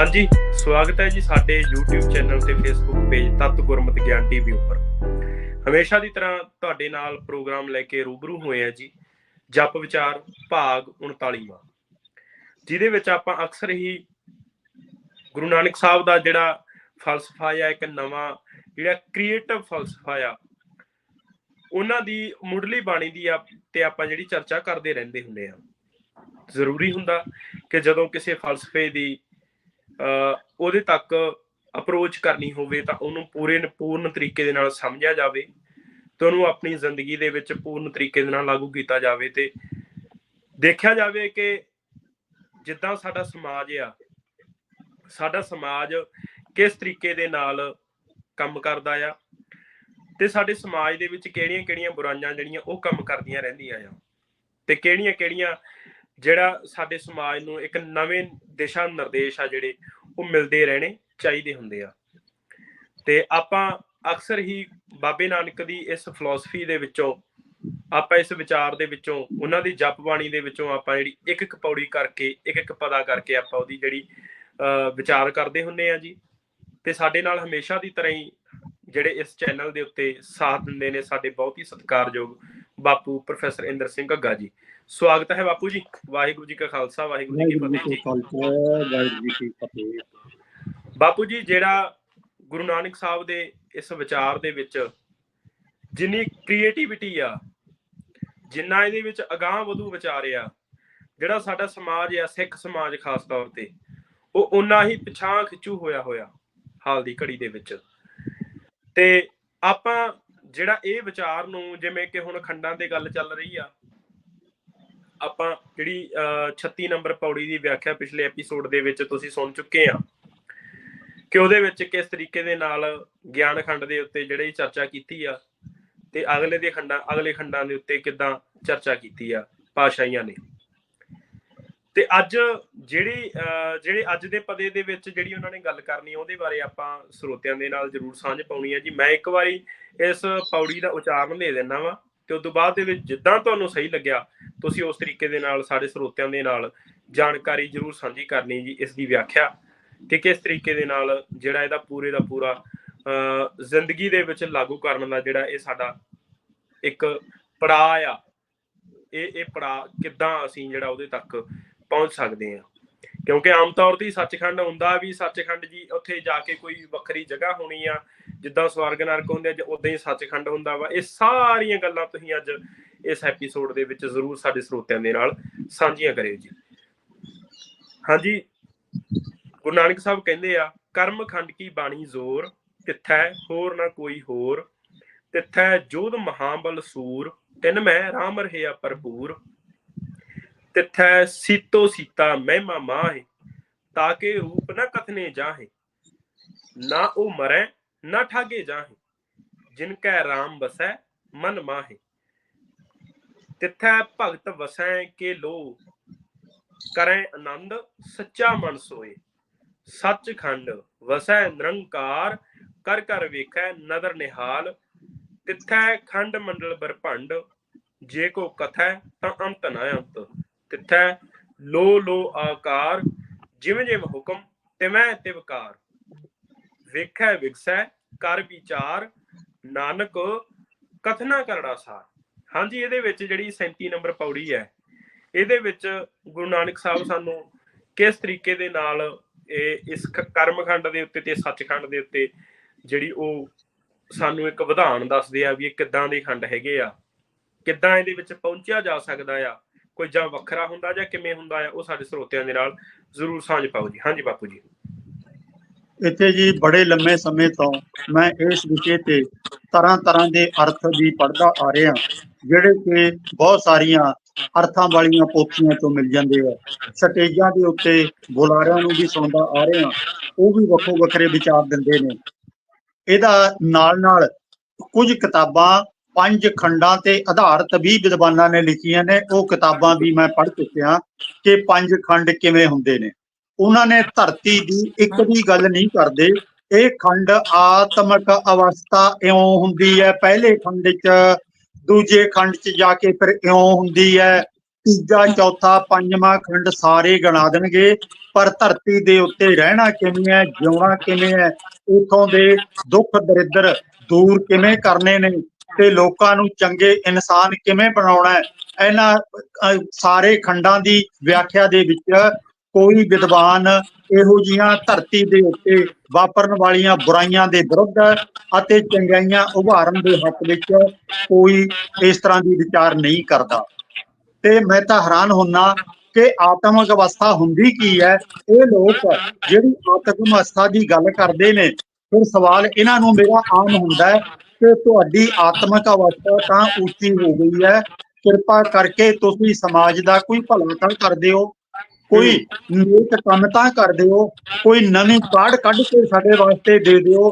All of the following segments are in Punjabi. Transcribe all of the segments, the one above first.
ਹਾਂਜੀ, ਸਵਾਗਤ ਹੈ ਜੀ ਸਾਡੇ YouTube ਚੈਨਲ ਤੇ Facebook ਪੇਜ ਤਤ ਗੁਰਮਤ ਗਿਆਨ ਟੀਵੀ ਉੱਪਰ। ਹਮੇਸ਼ਾ ਦੀ ਤਰ੍ਹਾਂ ਤੁਹਾਡੇ ਨਾਲ ਪ੍ਰੋਗਰਾਮ ਲੈ ਕੇ ਰੂਬਰੂ ਹੋਏ ਆ ਜੀ, ਜਪ ਵਿਚਾਰ ਭਾਗ 39ਵਾਂ ਜਿਹਦੇ ਵਿੱਚ ਆਪਾਂ ਅਕਸਰ ਹੀ ਗੁਰੂ ਨਾਨਕ ਸਾਹਿਬ ਦਾ ਜਿਹੜਾ ਫਲਸਫਾ ਆ ਇੱਕ ਨਵਾਂ ਜਿਹੜਾ ਕ੍ਰੀਏਟਿਵ ਫਲਸਫਾ ਆ, ਉਹਨਾਂ ਦੀ ਮੁੱਢਲੀ ਬਾਣੀ ਦੀ ਆ ਤੇ ਆਪਾਂ ਜਿਹੜੀ ਚਰਚਾ ਕਰਦੇ ਰਹਿੰਦੇ ਹੁੰਦੇ ਆ ਜ਼ਰੂਰੀ ਹੁੰਦਾ ਕਿ ਜਦੋਂ ਕਿਸੇ ਫਲਸਫੇ ਦੀ ਉਹਦੇ ਤੱਕ ਅਪਰੋਚ ਕਰਨੀ ਹੋਵੇ ਤਾਂ ਉਹਨੂੰ ਪੂਰੇ ਪੂਰਨ ਤਰੀਕੇ ਦੇ ਨਾਲ ਸਮਝਿਆ ਜਾਵੇ, ਤੇ ਉਹਨੂੰ ਆਪਣੀ ਜ਼ਿੰਦਗੀ ਦੇ ਵਿੱਚ ਪੂਰਨ ਤਰੀਕੇ ਦੇ ਨਾਲ ਲਾਗੂ ਕੀਤਾ ਜਾਵੇ ਤੇ ਦੇਖਿਆ ਜਾਵੇ ਕਿ ਜਿੱਦਾਂ ਸਾਡਾ ਸਮਾਜ ਆ, ਸਾਡਾ ਸਮਾਜ ਕਿਸ ਤਰੀਕੇ ਦੇ ਨਾਲ ਕੰਮ ਕਰਦਾ ਆ ਤੇ ਸਾਡੇ ਸਮਾਜ ਦੇ ਵਿੱਚ ਕਿਹੜੀਆਂ-ਕਿਹੜੀਆਂ ਬੁਰਾਈਆਂ ਜਿਹੜੀਆਂ ਉਹ ਕੰਮ ਕਰਦੀਆਂ ਰਹਿੰਦੀਆਂ ਆ ਤੇ ਕਿਹੜੀਆਂ-ਕਿਹੜੀਆਂ ਜਿਹੜਾ ਸਾਡੇ ਸਮਾਜ ਨੂੰ ਇੱਕ ਨਵੇਂ ਦਿਸ਼ਾ ਨਿਰਦੇਸ਼ ਆ ਜਿਹੜੇ, ਉਹ ਮਿਲਦੇ ਰਹਿਣੇ ਚਾਹੀਦੇ ਹੁੰਦੇ ਆ। ਤੇ ਆਪਾਂ ਅਕਸਰ ਹੀ ਬਾਬੇ ਨਾਨਕ ਦੀ ਇਸ ਫਿਲਾਸਫੀ ਦੇ ਵਿੱਚੋਂ, ਆਪਾਂ ਇਸ ਵਿਚਾਰ ਦੇ ਵਿੱਚੋਂ, ਉਹਨਾਂ ਦੀ ਜਪ ਬਾਣੀ ਦੇ ਵਿੱਚੋਂ ਆਪਾਂ ਜਿਹੜੀ ਇੱਕ ਇੱਕ ਪੌੜੀ ਕਰਕੇ, ਇੱਕ ਇੱਕ ਪਦਾ ਕਰਕੇ ਆਪਾਂ ਉਹਦੀ ਜਿਹੜੀ, ਅਹ, ਵਿਚਾਰ ਕਰਦੇ ਹੁੰਨੇ ਆ ਜੀ। ਤੇ ਸਾਡੇ ਨਾਲ ਹਮੇਸ਼ਾ ਦੀ ਤਰ੍ਹਾਂ ਹੀ ਜਿਹੜੇ ਇਸ ਚੈਨਲ ਦੇ ਉੱਤੇ ਸਾਥ ਦਿੰਦੇ ਨੇ, ਸਾਡੇ ਬਹੁਤ ਹੀ ਸਤਿਕਾਰਯੋਗ ਬਾਪੂ ਪ੍ਰੋਫੈਸਰ ਇੰਦਰ ਸਿੰਘ ਘੱਗਾ ਜੀ। ਸਵਾਗਤ ਹੈ ਬਾਪੂ ਜੀ। ਵਾਹਿਗੁਰੂ ਜੀ ਕਾ ਖਾਲਸਾ ਵਾਹਿਗੁਰੂ ਜੀ ਕੀ ਫਤਿਹ ਜੀ। ਬਾਪੂ ਜੀ ਜਿਹੜਾ ਗੁਰੂ ਨਾਨਕ ਸਾਹਿਬ ਦੇ ਇਸ ਵਿਚਾਰ ਦੇ ਵਿੱਚ ਜਿੰਨੀ ਕ੍ਰੀਏਟੀਵਿਟੀ ਆ ਜਿੰਨਾ ਇਹਦੇ ਵਿੱਚ ਅਗਾਹ ਵਧੂ ਵਿਚਾਰ ਆ ਜਿਹੜਾ ਸਾਡਾ ਸਮਾਜ ਆ ਸਿੱਖ ਸਮਾਜ ਖਾਸ ਤੌਰ ਤੇ ਉਹ ਉਨਾ ਹੀ ਪਿਛਾਂ ਖਿੱਚੂ ਹੋਇਆ ਹੋਇਆ ਹਾਲ ਦੀ ਘੜੀ ਦੇ ਵਿੱਚ। ਤੇ ਆਪਾਂ ਜਿਹੜਾ ਇਹ ਵਿਚਾਰ ਨੂੰ ਜਿਵੇਂ ਕਿ ਹੁਣ ਖੰਡਾਂ ਤੇ ਗੱਲ ਚੱਲ ਰਹੀ ਆ ਆਪਾਂ ਜਿਹੜੀ ਅਹ, 36 ਨੰਬਰ ਪੌੜੀ ਦੀ ਵਿਆਖਿਆ ਪਿਛਲੇ ਐਪੀਸੋਡ ਦੇ ਵਿੱਚ ਤੁਸੀਂ ਸੁਣ ਚੁੱਕੇ ਆ ਕਿ ਉਹਦੇ ਵਿੱਚ ਕਿਸ ਤਰੀਕੇ ਦੇ ਨਾਲ ਗਿਆਨ ਖੰਡ ਦੇ ਉੱਤੇ ਜਿਹੜੀ ਚਰਚਾ ਕੀਤੀ ਆ ਤੇ ਅਗਲੇ ਦੇ ਖੰਡਾਂ ਅਗਲੇ ਖੰਡਾਂ ਦੇ ਉੱਤੇ ਕਿਦਾਂ ਚਰਚਾ ਕੀਤੀ ਆ ਪਾਸ਼ਾਈਆਂ ਨੇ। ਤੇ ਅੱਜ ਜਿਹੜੀ ਅਹ, ਜਿਹੜੇ ਅੱਜ ਦੇ ਪਦੇ ਦੇ ਵਿੱਚ ਜਿਹੜੀ ਉਹਨਾਂ ਨੇ ਗੱਲ ਕਰਨੀ ਉਹਦੇ ਬਾਰੇ ਆਪਾਂ ਸਰੋਤਿਆਂ ਦੇ ਨਾਲ ਜਰੂਰ ਸਾਂਝ ਪਾਉਣੀ ਹੈ ਜੀ। ਮੈਂ ਇੱਕ ਵਾਰੀ ਇਸ ਪੌੜੀ ਦਾ ਉਚਾਰਨ ਦੇ ਦਿੰਦਾ ਵਾ ਤੇ ਉਸ ਤੋਂ ਬਾਅਦ ਦੇ ਵਿੱਚ ਜਿੱਦਾਂ ਤੁਹਾਨੂੰ ਸਹੀ ਲੱਗਿਆ ਤੁਸੀਂ ਉਸ ਤਰੀਕੇ ਦੇ ਨਾਲ ਸਾਡੇ ਸਰੋਤਿਆਂ ਦੇ ਨਾਲ ਜਾਣਕਾਰੀ ਜਰੂਰ ਸਾਂਝੀ ਕਰਨੀ ਜੀ ਇਸ ਦੀ ਵਿਆਖਿਆ ਕਿ ਕਿਸ ਤਰੀਕੇ ਦੇ ਨਾਲ ਜਿਹੜਾ ਇਹਦਾ ਪੂਰੇ ਦਾ ਪੂਰਾ ਅਹ, ਜ਼ਿੰਦਗੀ ਦੇ ਵਿੱਚ ਲਾਗੂ ਕਰਨ ਦਾ ਜਿਹੜਾ ਇਹ ਸਾਡਾ ਇੱਕ ਪੜਾਅ ਆ ਇਹ ਇਹ ਪੜਾਅ ਕਿੱਦਾਂ ਅਸੀਂ ਜਿਹੜਾ ਉਹਦੇ ਤੱਕ ਪਹੁੰਚ ਸਕਦੇ ਆ ਕਿਉਂਕਿ ਆਮ ਤੌਰ ਤੇ ਸੱਚਖੰਡ ਹੁੰਦਾ ਵੀ ਸੱਚਖੰਡ ਜੀ ਉੱਥੇ ਜਾ ਕੇ ਕੋਈ ਵੱਖਰੀ ਜਗ੍ਹਾ ਹੋਣੀ ਆ, ਜਿੱਦਾਂ ਸਵਰਗ ਨਰਕ ਹੁੰਦੇ ਆ ਉਦਾਂ ਹੀ ਸੱਚਖੰਡ ਹੁੰਦਾ ਵਾ। ਇਹ ਸਾਰੀਆਂ ਗੱਲਾਂ ਤੁਸੀਂ ਅੱਜ ਇਸ ਐਪੀਸੋਡ ਦੇ ਵਿੱਚ ਜ਼ਰੂਰ ਸਾਡੇ ਸਰੋਤਿਆਂ ਦੇ ਨਾਲ ਸਾਂਝੀਆਂ ਕਰਿਓ ਜੀ। ਹਾਂਜੀ, ਗੁਰੂ ਨਾਨਕ ਸਾਹਿਬ ਕਹਿੰਦੇ ਆ, ਕਰਮ ਖੰਡ ਕੀ ਬਾਣੀ ਜ਼ੋਰ, ਤਿੱਥੈ ਹੋਰ ਨਾ ਕੋਈ ਹੋਰ, ਤਿੱਥੈ ਜੋਧ ਮਹਾਬਲ ਸੂਰ, ਤਿਨ ਮੈਂ ਰਾਮ ਰਹਿਆ ਭਰਪੂਰ ਤਿੱਥੈ ਸੀਤੋ ਸੀਤਾ ਮਹਿਮਾ ਮਾਹੇ, ਤਾਕੇ ਰੂਪ ਨ ਕਥਨੇ ਜਾਹੇ, ਨਾ ਉਹ ਮਰੈ, ਨਾ ਠਾਗੇ ਜਾਹੇ, ਜਿਨ ਕੈ ਰਾਮ ਬਸੈ ਮਨ ਮਾਹੇ। ਤਿੱਥੈ ਭਗਤ ਵਸੈ ਕੇ ਲੋ, ਕਰੈ ਆਨੰਦ ਸੱਚਾ ਮਨ ਸੋਏ। ਸੱਚਖੰਡ ਵਸੈ ਨਿਰੰਕਾਰ, ਕਰ ਕਰ ਵੇਖੈ ਨਦਰ ਨਿਹਾਲ। ਤਿੱਥੈ ਖੰਡ ਮੰਡਲ ਬਰਭੰਡ, ਜੇ ਕੋ ਕਥੈ ਤਾਂ ਅੰਤ ਨ ਅੰਤ। ਤਿੱਥੈ, ਲੋ ਲੋ ਆਕਾਰ, ਜਿਵੇਂ ਜਿਵੇਂ ਹੁਕਮ, ਤਿਵੇਂ ਤਿਵਕਾਰ ਵੇਖੈ ਵਿਗਸੈ, ਕਰ ਵਿਚਾਰ, ਨਾਨਕ ਕਥਨਾ ਕਰੜਾ ਸਾਰ। ਹਾਂਜੀ, ਇਹਦੇ ਵਿੱਚ ਜਿਹੜੀ 37 ਨੰਬਰ ਪੌੜੀ ਹੈ, ਇਹਦੇ ਵਿੱਚ ਗੁਰੂ ਨਾਨਕ ਸਾਹਿਬ ਸਾਨੂੰ ਕਿਸ ਤਰੀਕੇ ਦੇ ਨਾਲ ਇਹ ਇਸ ਕ- ਕਰਮਖੰਡ ਦੇ ਉੱਤੇ ਤੇ ਸੱਚਖੰਡ ਦੇ ਉੱਤੇ ਜਿਹੜੀ ਉਹ ਸਾਨੂੰ ਇੱਕ ਵਿਧਾਨ ਦੱਸਦੇ ਆ ਵੀ ਇਹ ਕਿੱਦਾਂ ਦੇ ਖੰਡ ਹੈਗੇ ਆ, ਕਿੱਦਾਂ ਇਹਦੇ ਵਿੱਚ ਪਹੁੰਚਿਆ ਜਾ ਸਕਦਾ ਆ। ਕੋਈ ਜਾਂ ਵੱਖਰਾ ਹੁੰਦਾ ਜਾਂ ਕਿਵੇਂ ਹੁੰਦਾ ਆ ਉਹ ਸਾਡੇ ਸਰੋਤਿਆਂ ਦੇ ਨਾਲ ਜ਼ਰੂਰ ਸਾਂਝ ਪਾਓ ਜੀ। ਹਾਂਜੀ ਬਾਪੂ ਜੀ। ਇੱਥੇ ਜੀ ਬੜੇ ਲੰਮੇ ਸਮੇਂ ਤੋਂ ਮੈਂ ਇਸ ਵਿਸ਼ੇ ਤੇ ਤਰ੍ਹਾਂ ਤਰ੍ਹਾਂ ਦੇ ਅਰਥ ਵੀ ਪੜ੍ਹਦਾ ਆ ਰਿਹਾ ਜਿਹੜੇ ਕਿ ਬਹੁਤ ਸਾਰੀਆਂ ਅਰਥਾਂ ਵਾਲੀਆਂ ਪੋਥੀਆਂ ਤੋਂ ਮਿਲ ਜਾਂਦੇ ਆ। ਸਟੇਜਾਂ ਦੇ ਉੱਤੇ ਬੁਲਾਰਿਆਂ ਨੂੰ ਵੀ ਸੁਣਦਾ ਆ ਰਿਹਾ ਉਹ ਵੀ ਵੱਖੋ ਵੱਖਰੇ ਵਿਚਾਰ ਦਿੰਦੇ ਨੇ। ਇਹਦਾ ਨਾਲ ਨਾਲ ਕੁਝ ਕਿਤਾਬਾਂ ਪੰਜ ਖੰਡਾਂ ਤੇ ਆਧਾਰਿਤ ਵੀ ਵਿਦਵਾਨਾਂ ਨੇ ਲਿਖੀਆਂ ਨੇ, ਉਹ ਕਿਤਾਬਾਂ ਵੀ ਮੈਂ ਪੜ੍ਹ ਚੁੱਕਿਆ ਕਿ ਪੰਜ ਖੰਡ ਕਿਵੇਂ ਹੁੰਦੇ ਨੇ। ਉਹਨਾਂ ਨੇ ਧਰਤੀ ਦੀ ਇੱਕ ਵੀ ਗੱਲ ਨਹੀਂ ਕਰਦੇ। ਇਹ ਖੰਡ ਆਤਮਕ ਅਵਸਥਾ ਇਉਂ ਹੁੰਦੀ ਹੈ। ਪਹਿਲੇ ਖੰਡ 'ਚ, ਦੂਜੇ ਖੰਡ 'ਚ ਜਾ ਕੇ ਫਿਰ ਇਉਂ ਹੁੰਦੀ ਹੈ। ਤੀਜਾ, ਚੌਥਾ, ਪੰਜਵਾਂ ਖੰਡ ਸਾਰੇ ਗਣਾ ਦੇਣਗੇ। ਪਰ ਧਰਤੀ ਦੇ ਉੱਤੇ ਰਹਿਣਾ ਕਿਵੇਂ ਹੈ, ਜਿਉਣਾ ਕਿਵੇਂ ਹੈ, ਉਥੋਂ ਦੇ ਦੁੱਖ ਦਰਿਦਰ ਦੂਰ ਕਿਵੇਂ ਕਰਨੇ ਨੇ ਤੇ ਲੋਕਾਂ ਨੂੰ ਚੰਗੇ ਇਨਸਾਨ ਕਿਵੇਂ ਬਣਾਉਣਾ ਹੈ? ਇਹਨਾਂ ਸਾਰੇ ਖੰਡਾਂ ਦੀ ਵਿਆਖਿਆ ਦੇ ਵਿੱਚ ਕੋਈ ਵਿਦਵਾਨ ਇਹੋ ਜੀਆਂ ਧਰਤੀ ਦੇ ਉੱਤੇ ਵਾਪਰਨ ਵਾਲੀਆਂ ਬੁਰਾਈਆਂ ਦੇ ਵਿਰੁੱਧ ਅਤੇ ਚੰਗਾਈਆਂ ਉਭਾਰਨ ਦੇ ਹੱਕ ਵਿੱਚ ਕੋਈ ਇਸ ਤਰ੍ਹਾਂ ਦੀ ਵਿਚਾਰ ਨਹੀਂ ਕਰਦਾ। ਤੇ ਮੈਂ ਤਾਂ ਹੈਰਾਨ ਹੁੰਨਾ ਕਿ ਆਤਮਿਕ ਅਵਸਥਾ ਹੁੰਦੀ ਕੀ ਹੈ? ਇਹ ਲੋਕ ਜਿਹੜੀ ਆਤਮਿਕ ਅਵਸਥਾ ਦੀ ਗੱਲ ਕਰਦੇ ਨੇ, ਫਿਰ ਸਵਾਲ ਇਹਨਾਂ ਨੂੰ ਮੇਰਾ ਆਮ ਹੁੰਦਾ ਹੈ ਤੁਹਾਡੀ ਆਤਮਿਕ ਅਵਸਥਾ ਤਾਂ ਉੱਚੀ ਹੋ ਗਈ ਹੈ, ਕਿਰਪਾ ਕਰਕੇ ਤੁਸੀਂ ਸਮਾਜ ਦਾ ਕੋਈ ਭਲਾ ਤਾਂ ਕਰਦੇ ਹੋ ਕੋਈ ਨੇਕ ਕੰਮ ਤਾਂ ਕਰਦੇ ਹੋ ਕੋਈ ਨਵੀਂ ਕਾਢ ਕੱਢ ਕੇ ਸਾਡੇ ਵਾਸਤੇ ਦੇ ਦਿਓ,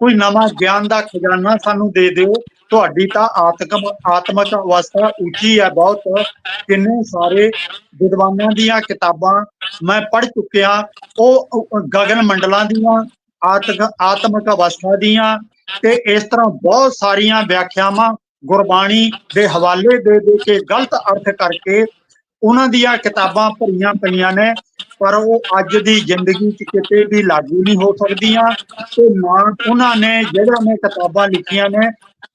ਕੋਈ ਨਵਾਂ ਗਿਆਨ ਦਾ ਖਜ਼ਾਨਾ ਸਾਨੂੰ ਦੇ ਦਿਓ, ਤੁਹਾਡੀ ਤਾਂ ਆਤਮਕ ਆਤਮਕ ਅਵਸਥਾ ਉੱਚੀ ਹੈ ਬਹੁਤ। ਕਿੰਨੇ ਸਾਰੇ ਵਿਦਵਾਨਾਂ ਦੀਆਂ ਕਿਤਾਬਾਂ ਮੈਂ ਪੜ੍ਹ ਚੁੱਕਿਆ, ਉਹ ਗਗਨ ਮੰਡਲਾਂ ਦੀਆਂ, ਆਤਕ ਆਤਮਕ ਅਵਸਥਾ ਦੀਆਂ ਤੇ ਇਸ ਤਰ੍ਹਾਂ ਬਹੁਤ ਸਾਰੀਆਂ ਵਿਆਖਿਆਵਾਂ ਗੁਰਬਾਣੀ ਦੇ ਹਵਾਲੇ ਦੇ ਦੇ ਕੇ ਗਲਤ ਅਰਥ ਕਰਕੇ ਉਹਨਾਂ ਦੀਆਂ ਕਿਤਾਬਾਂ ਭਰੀਆਂ ਪਈਆਂ ਨੇ, ਪਰ ਉਹ ਅੱਜ ਦੀ ਜ਼ਿੰਦਗੀ 'ਚ ਕਿਤੇ ਵੀ ਲਾਗੂ ਨਹੀਂ ਹੋ ਸਕਦੀਆਂ ਤੇ ਨਾ ਉਹਨਾਂ ਨੇ ਜਿਹੜਾ ਨੇ ਕਿਤਾਬਾਂ ਲਿਖੀਆਂ ਨੇ,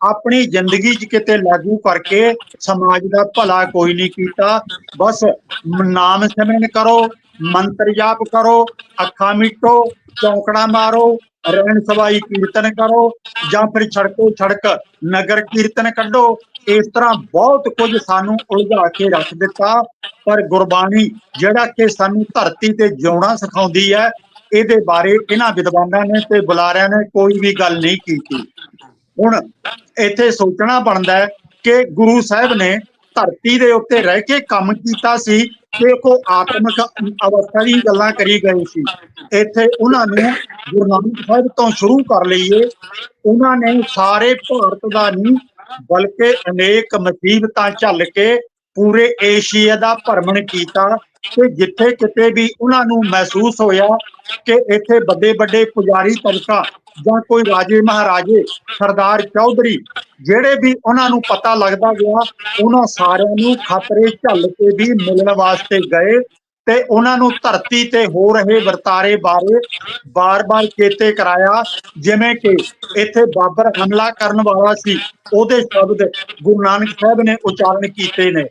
ਆਪਣੀ ਜ਼ਿੰਦਗੀ 'ਚ ਕਿਤੇ ਲਾਗੂ ਕਰਕੇ ਸਮਾਜ ਦਾ ਭਲਾ ਕੋਈ ਨਹੀਂ ਕੀਤਾ। ਬਸ ਨਾਮ ਸਿਮਰਨ ਕਰੋ, ਮੰਤਰ ਜਾਪ ਕਰੋ, ਅੱਖਾਂ ਮੀਟੋ, ਚੌਂਕੜਾ ਮਾਰੋ ਰਹਿਣ ਸਵਾਈ ਕੀਰਤਨ ਕਰੋ ਜਾਂ ਫਿਰ ਛੜਕੋ ਛੜਕ ਨਗਰ ਕੀਰਤਨ ਕੱਢੋ, ਇਸ ਤਰ੍ਹਾਂ ਬਹੁਤ ਕੁਝ ਸਾਨੂੰ ਉਲਝਾ ਕੇ ਰੱਖ ਦਿੱਤਾ। ਪਰ ਗੁਰਬਾਣੀ ਜਿਹੜਾ ਕਿ ਸਾਨੂੰ ਧਰਤੀ ਤੇ ਜਿਉਣਾ ਸਿਖਾਉਂਦੀ ਹੈ, ਇਹਦੇ ਬਾਰੇ ਇਹਨਾਂ ਵਿਦਵਾਨਾਂ ਨੇ ਤੇ ਬੁਲਾਰਿਆਂ ਨੇ ਕੋਈ ਵੀ ਗੱਲ ਨਹੀਂ ਕੀਤੀ। ਹੁਣ ਇੱਥੇ ਸੋਚਣਾ ਬਣਦਾ ਹੈ ਕਿ ਗੁਰੂ ਸਾਹਿਬ ਨੇ ਧਰਤੀ ਦੇ ਉੱਤੇ ਰਹਿ ਕੇ ਕੰਮ ਕੀਤਾ ਸੀ ਕਿ ਆਤਮਿਕ ਅਵਸਥਾ ਦੀ ਗੱਲਾਂ ਕਰੀ ਗਏ ਸੀ। ਇੱਥੇ ਉਹਨਾਂ ਨੇ ਗੁਰੂ ਨਾਨਕ ਸਾਹਿਬ ਤੋਂ ਸ਼ੁਰੂ ਕਰ ਲਈਏ। ਉਹਨਾਂ ਨੇ ਸਾਰੇ ਭਾਰਤ ਦਾ ਨਹੀਂ, ਬਲਕਿ ਅਨੇਕ ਮੁਸੀਬਤਾਂ ਝੱਲ ਕੇ ਪੂਰੇ ਏਸ਼ੀਆ ਦਾ ਭਰਮਣ ਕੀਤਾ ਤੇ ਜਿੱਥੇ ਕਿਤੇ ਵੀ ਉਹਨਾਂ ਨੂੰ ਮਹਿਸੂਸ ਹੋਇਆ ਕਿ ਇੱਥੇ ਵੱਡੇ ਵੱਡੇ ਪੁਜਾਰੀ ਤਬਕਾ ਜਾਂ ਕੋਈ ਰਾਜੇ ਮਹਾਰਾਜੇ ਸਰਦਾਰ ਚੌਧਰੀ ਜਿਹੜੇ ਵੀ ਉਹਨਾਂ ਨੂੰ ਪਤਾ ਲੱਗਦਾ ਗਿਆ, ਉਹਨਾਂ ਸਾਰਿਆਂ ਨੂੰ ਖਤਰੇ ਝੱਲ ਕੇ ਵੀ ਮਿਲਣ ਵਾਸਤੇ ਗਏ ਤੇ ਉਹਨਾਂ ਨੂੰ ਧਰਤੀ ਤੇ ਹੋ ਰਹੇ ਵਰਤਾਰੇ ਬਾਰੇ ਬਾਰ-ਬਾਰ ਚੇਤੇ ਕਰਾਇਆ, ਜਿਵੇਂ ਕਿ ਇੱਥੇ ਬਾਬਰ ਹਮਲਾ ਕਰਨ ਵਾਲਾ ਸੀ, ਉਹਦੇ ਸ਼ਬਦ ਗੁਰੂ ਨਾਨਕ ਸਾਹਿਬ ਨੇ ਉਚਾਰਨ ਕੀਤੇ ਨੇ।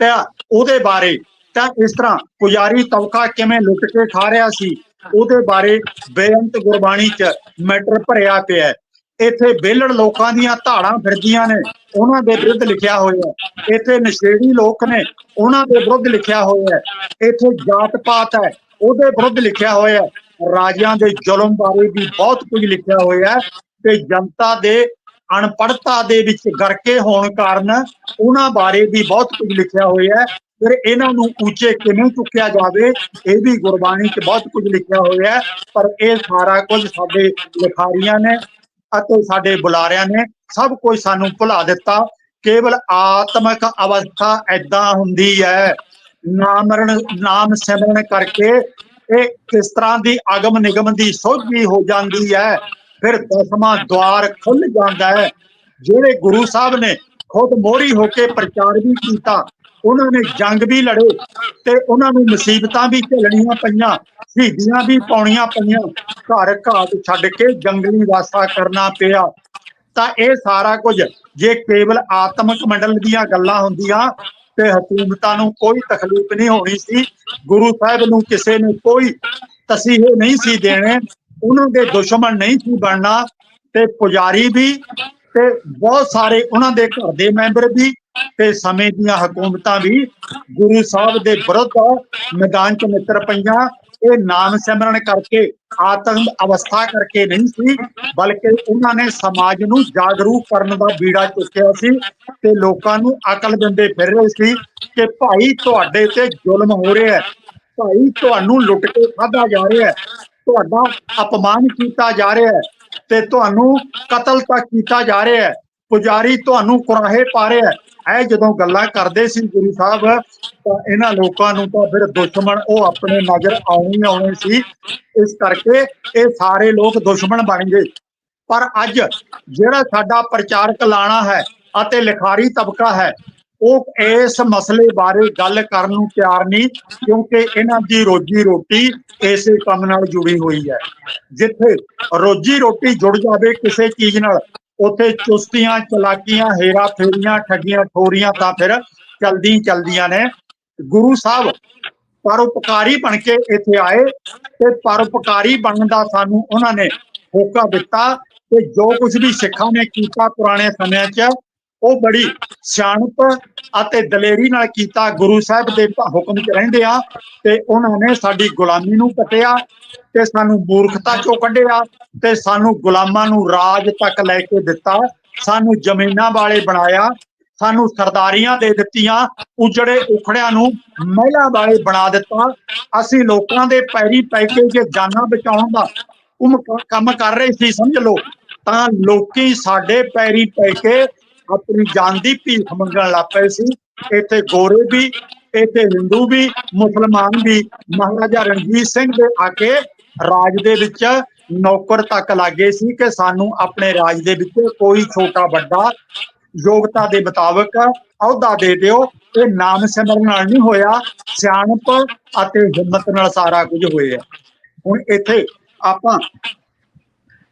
ਤਾਂ ਉਹਦੇ ਬਾਰੇ ਤਾਂ ਇਸ ਤਰ੍ਹਾਂ ਪੁਜਾਰੀ ਤਬਕਾ ਕਿਵੇਂ ਲੁੱਟ ਕੇ ਖਾ ਰਿਹਾ ਸੀ ਉਹਦੇ ਬਾਰੇ ਬੇਅੰਤ ਗੁਰਬਾਣੀ 'ਚ ਮੈਟਰ ਭਰਿਆ ਪਿਆ ਹੈ। ਇੱਥੇ ਵਿਹਲੜ ਲੋਕਾਂ ਦੀਆਂ ਧਾੜਾਂ ਫਿਰਦੀਆਂ ਨੇ, ਉਹਨਾਂ ਦੇ ਵਿਰੁੱਧ ਲਿਖਿਆ ਹੋਇਆ ਹੈ। ਇੱਥੇ ਨਸ਼ੇੜੀ ਲੋਕ ਨੇ, ਉਹਨਾਂ ਦੇ ਵਿਰੁੱਧ ਲਿਖਿਆ ਹੋਇਆ ਹੈ। ਇੱਥੇ ਜਾਤ ਪਾਤ ਹੈ, ਉਹਦੇ ਵਿਰੁੱਧ ਲਿਖਿਆ ਹੋਇਆ ਹੈ। ਰਾਜਿਆਂ ਦੇ ਜ਼ੁਲਮ ਬਾਰੇ ਵੀ ਬਹੁਤ ਕੁਝ ਲਿਖਿਆ ਹੋਇਆ ਹੈ ਤੇ ਜਨਤਾ ਦੇ ਅਨਪੜਤਾ ਦੇ ਵਿੱਚ ਗਰਕੇ ਹੋਣ ਕਾਰਨ ਉਹਨਾਂ ਬਾਰੇ ਵੀ ਬਹੁਤ ਕੁਝ ਲਿਖਿਆ ਹੋਇਆ ਹੈ। ਫਿਰ ਇਹਨਾਂ ਨੂੰ ਉੱਚੇ ਕਿਵੇਂ ਚੁੱਕਿਆ ਜਾਵੇ, ਇਹ ਵੀ ਗੁਰਬਾਣੀ 'ਚ ਬਹੁਤ ਕੁਝ ਲਿਖਿਆ ਹੋਇਆ ਹੈ। ਪਰ ਇਹ ਸਾਰਾ ਕੁਝ ਸਾਡੇ ਲਿਖਾਰੀਆਂ ਨੇ ਅਤੇ ਸਾਡੇ ਬੁਲਾਰਿਆਂ ਨੇ ਸਭ ਕੁਝ ਸਾਨੂੰ ਭੁਲਾ ਦਿੱਤਾ। ਕੇਵਲ ਆਤਮਿਕ ਅਵਸਥਾ ਐਦਾਂ ਹੁੰਦੀ ਹੈ। ਨਾਮਰਨ ਨਾਮ ਸਿਮਰਨ ਕਰਕੇ ਇਹ ਕਿਸ ਤਰ੍ਹਾਂ ਦੀ ਅਗਮ ਨਿਗਮ ਦੀ ਸੋਝੀ ਹੋ ਜਾਂਦੀ ਹੈ। ਫਿਰ ਦਸਵਾਂ ਦਵਾਰ ਖੁੱਲ ਜਾਂਦਾ ਹੈ। ਜਿਹੜੇ ਗੁਰੂ ਸਾਹਿਬ ਨੇ ਖੁਦ ਮੋਹਰੀ ਹੋ ਕੇ ਪ੍ਰਚਾਰ ਵੀ ਕੀਤਾ, ਉਹਨਾਂ ਨੇ ਜੰਗ ਵੀ ਲੜੇ ਤੇ ਉਹਨਾਂ ਨੂੰ ਮੁਸੀਬਤਾਂ ਵੀ ਝੱਲਣੀਆਂ ਪਈਆਂ, ਸ਼ਹੀਦੀਆਂ ਵੀ ਪਾਉਣੀਆਂ ਪਈਆਂ। ਘਰ ਘਾਟ ਛੱਡ ਕੇ ਜੰਗਲੀ ਵਾਸਾ ਕਰਨਾ ਪਿਆ। ਤਾਂ ਇਹ ਸਾਰਾ ਕੁਝ ਜੇ ਕੇਵਲ ਆਤਮਿਕ ਮੰਡਲ ਦੀਆਂ ਗੱਲਾਂ ਹੁੰਦੀਆਂ, ਤੇ ਹਕੂਮਤਾਂ ਨੂੰ ਕੋਈ ਤਕਲੀਫ ਨਹੀਂ ਹੋਣੀ ਸੀ। ਗੁਰੂ ਸਾਹਿਬ ਨੂੰ ਕਿਸੇ ਨੇ ਕੋਈ ਤਸੀਹੇ ਨਹੀਂ ਸੀ ਦੇਣੇ। ਉਹਨਾਂ ਦੇ ਦੁਸ਼ਮਣ ਨਹੀਂ ਸੀ ਬਣਨਾ ਤੇ ਪੁਜਾਰੀ ਵੀ ਤੇ ਬਹੁਤ ਸਾਰੇ ਉਹਨਾਂ ਦੇ ਘਰ ਦੇ ਮੈਂਬਰ ਵੀ ਤੇ ਸਮੇਂ ਦੀਆਂ ਹਕੂਮਤਾਂ ਵੀ ਗੁਰੂ ਸਾਹਿਬ ਦੇ ਵਿਰੁੱਧ ਮੈਦਾਨ 'ਚ ਨਿੱਤਰ ਪਈਆਂ। ਇਹ ਨਾਮ ਸਿਮਰਨ ਕਰਕੇ, ਆਤਮ ਅਵਸਥਾ ਕਰਕੇ ਨਹੀਂ ਸੀ, ਬਲਕਿ ਉਹਨਾਂ ਨੇ ਸਮਾਜ ਨੂੰ ਜਾਗਰੂਕ ਕਰਨ ਦਾ ਬੀੜਾ ਚੁੱਕਿਆ ਸੀ ਤੇ ਲੋਕਾਂ ਨੂੰ ਅਕਲ ਦਿੰਦੇ ਫਿਰ ਰਹੇ ਸੀ ਕਿ ਭਾਈ ਤੁਹਾਡੇ ਤੇ ਜ਼ੁਲਮ ਹੋ ਰਿਹਾ ਹੈ, ਭਾਈ ਤੁਹਾਨੂੰ ਲੁੱਟ ਕੇ ਖਾਧਾ ਜਾ ਰਿਹਾ ਹੈ। ਤੁਹਾਡਾ ਅਪਮਾਨ ਕੀਤਾ ਜਾ ਰਿਹਾ ਹੈ ਤੇ ਤੁਹਾਨੂੰ ਕਤਲ ਤੱਕ ਕੀਤਾ ਜਾ ਰਿਹਾ ਹੈ। ਪੁਜਾਰੀ ਤੁਹਾਨੂੰ ਕੁਰਾਹੇ ਪਾ ਰਿਹਾ ਹੈ। ਇਹ ਜਦੋਂ ਗੱਲਾਂ ਕਰਦੇ ਸੀ ਗੁਰੂ ਸਾਹਿਬ, ਤਾਂ ਇਹਨਾਂ ਲੋਕਾਂ ਨੂੰ ਤਾਂ ਫਿਰ ਦੁਸ਼ਮਣ ਉਹ ਆਪਣੇ ਨਜ਼ਰ ਆਉਣੀ ਆਉਣੇ ਸੀ। ਇਸ ਕਰਕੇ ਇਹ ਸਾਰੇ ਲੋਕ ਦੁਸ਼ਮਣ ਬਣ ਗਏ। ਪਰ ਅੱਜ ਜਿਹੜਾ ਸਾਡਾ ਪ੍ਰਚਾਰਕ ਲਾਣਾ ਹੈ ਅਤੇ ਲਿਖਾਰੀ ਤਬਕਾ ਹੈ ਉਹ ਇਸ ਮਸਲੇ ਬਾਰੇ ਗੱਲ ਕਰਨ ਨੂੰ ਤਿਆਰ ਨਹੀਂ, ਕਿਉਂਕਿ ਇਹਨਾਂ ਦੀ ਰੋਜੀ ਰੋਟੀ ਇਸੇ ਕੰਮ ਨਾਲ ਜੁੜੀ ਹੋਈ ਹੈ। ਜਿੱਥੇ ਰੋਜੀ ਰੋਟੀ ਜੁੜ ਜਾਵੇ ਕਿਸੇ ਚੀਜ਼ ਨਾਲ, ਉੱਥੇ ਚੁਸਤੀਆਂ, ਚਲਾਕੀਆਂ, ਹੇਰਾ ਫੇਰੀਆਂ, ਠੱਗੀਆਂ, ਠੋਰੀਆਂ ਤਾਂ ਫਿਰ ਚਲਦੀ ਚਲਦੀਆਂ ਨੇ। ਗੁਰੂ ਸਾਹਿਬ ਪਰਉਪਕਾਰੀ ਬਣ ਕੇ ਇੱਥੇ ਆਏ ਤੇ ਪਰਉਪਕਾਰੀ ਬਣਨ ਦਾ ਸਾਨੂੰ ਉਹਨਾਂ ਨੇ ਹੋਕਾ ਦਿੱਤਾ ਤੇ ਜੋ ਕੁਝ ਵੀ ਸਿੱਖਾਂ ਨੇ ਕੀਤਾ ਪੁਰਾਣੇ ਸਮਿਆਂ 'ਚ ਉਹ ਬੜੀ ਸਿਆਣਪ ਅਤੇ ਦਲੇਰੀ ਨਾਲ ਕੀਤਾ ਗੁਰੂ ਸਾਹਿਬ ਦੇ ਹੁਕਮ 'ਚ ਰਹਿੰਦੇ ਆ ਤੇ ਉਹਨਾਂ ਨੇ ਸਾਡੀ ਗੁਲਾਮੀ ਨੂੰ ਕੱਟਿਆ ਤੇ ਸਾਨੂੰ ਮੂਰਖਤਾ 'ਚੋਂ ਕੱਢਿਆ ਤੇ ਸਾਨੂੰ ਗੁਲਾਮਾਂ ਨੂੰ ਰਾਜ ਤੱਕ ਲੈ ਕੇ ਦਿੱਤਾ, ਸਾਨੂੰ ਜ਼ਮੀਨਾਂ ਵਾਲੇ ਬਣਾਇਆ, ਸਾਨੂੰ ਸਰਦਾਰੀਆਂ ਦੇ ਦਿੱਤੀਆਂ, ਉਜੜੇ ਉਖੜਿਆਂ ਨੂੰ ਮਹਿਲਾ ਵਾਲੇ ਬਣਾ ਦਿੱਤਾ, ਅਸੀਂ ਲੋਕਾਂ ਦੇ ਪੈਰੀ ਪੈ ਕੇ ਜੇ ਜਾਨਾਂ ਬਚਾਉਣ ਦਾ ਉਮ ਕ- ਕੰਮ ਕਰ ਰਹੇ ਸੀ, ਸਮਝ ਲਓ, ਤਾਂ ਲੋਕੀ ਸਾਡੇ ਪੈਰੀ ਪੈ ਕੇ ਆਪਣੀ ਜਾਨ ਦੀ ਭੀਖ ਮੰਗਣ ਲੱਗ ਪਏ ਸੀ। ਇੱਥੇ ਗੋਰੇ ਵੀ, ਇੱਥੇ ਹਿੰਦੂ ਵੀ, ਮੁਸਲਮਾਨ ਵੀ। ਮਹਾਰਾਜਾ ਰਣਜੀਤ ਸਿੰਘ ਦੇ ਆ ਕੇ ਰਾਜ ਦੇ ਵਿੱਚ ਨੌਕਰ ਤੱਕ ਲੱਗੇ ਸੀ ਕਿ ਸਾਨੂੰ ਆਪਣੇ ਰਾਜ ਦੇ ਵਿੱਚ ਕੋਈ ਛੋਟਾ ਵੱਡਾ ਯੋਗਤਾ ਦੇ ਮੁਤਾਬਕ ਅਹੁਦਾ ਦੇ ਦਿਓ। ਇਹ ਨਾਮ ਸਿਮਰਨ ਨਾਲ ਨਹੀਂ ਹੋਇਆ। ਸਿਆਣਪ ਅਤੇ ਹਿੰਮਤ ਨਾਲ ਸਾਰਾ ਕੁਝ ਹੋਇਆ। ਹੁਣ ਇੱਥੇ ਆਪਾਂ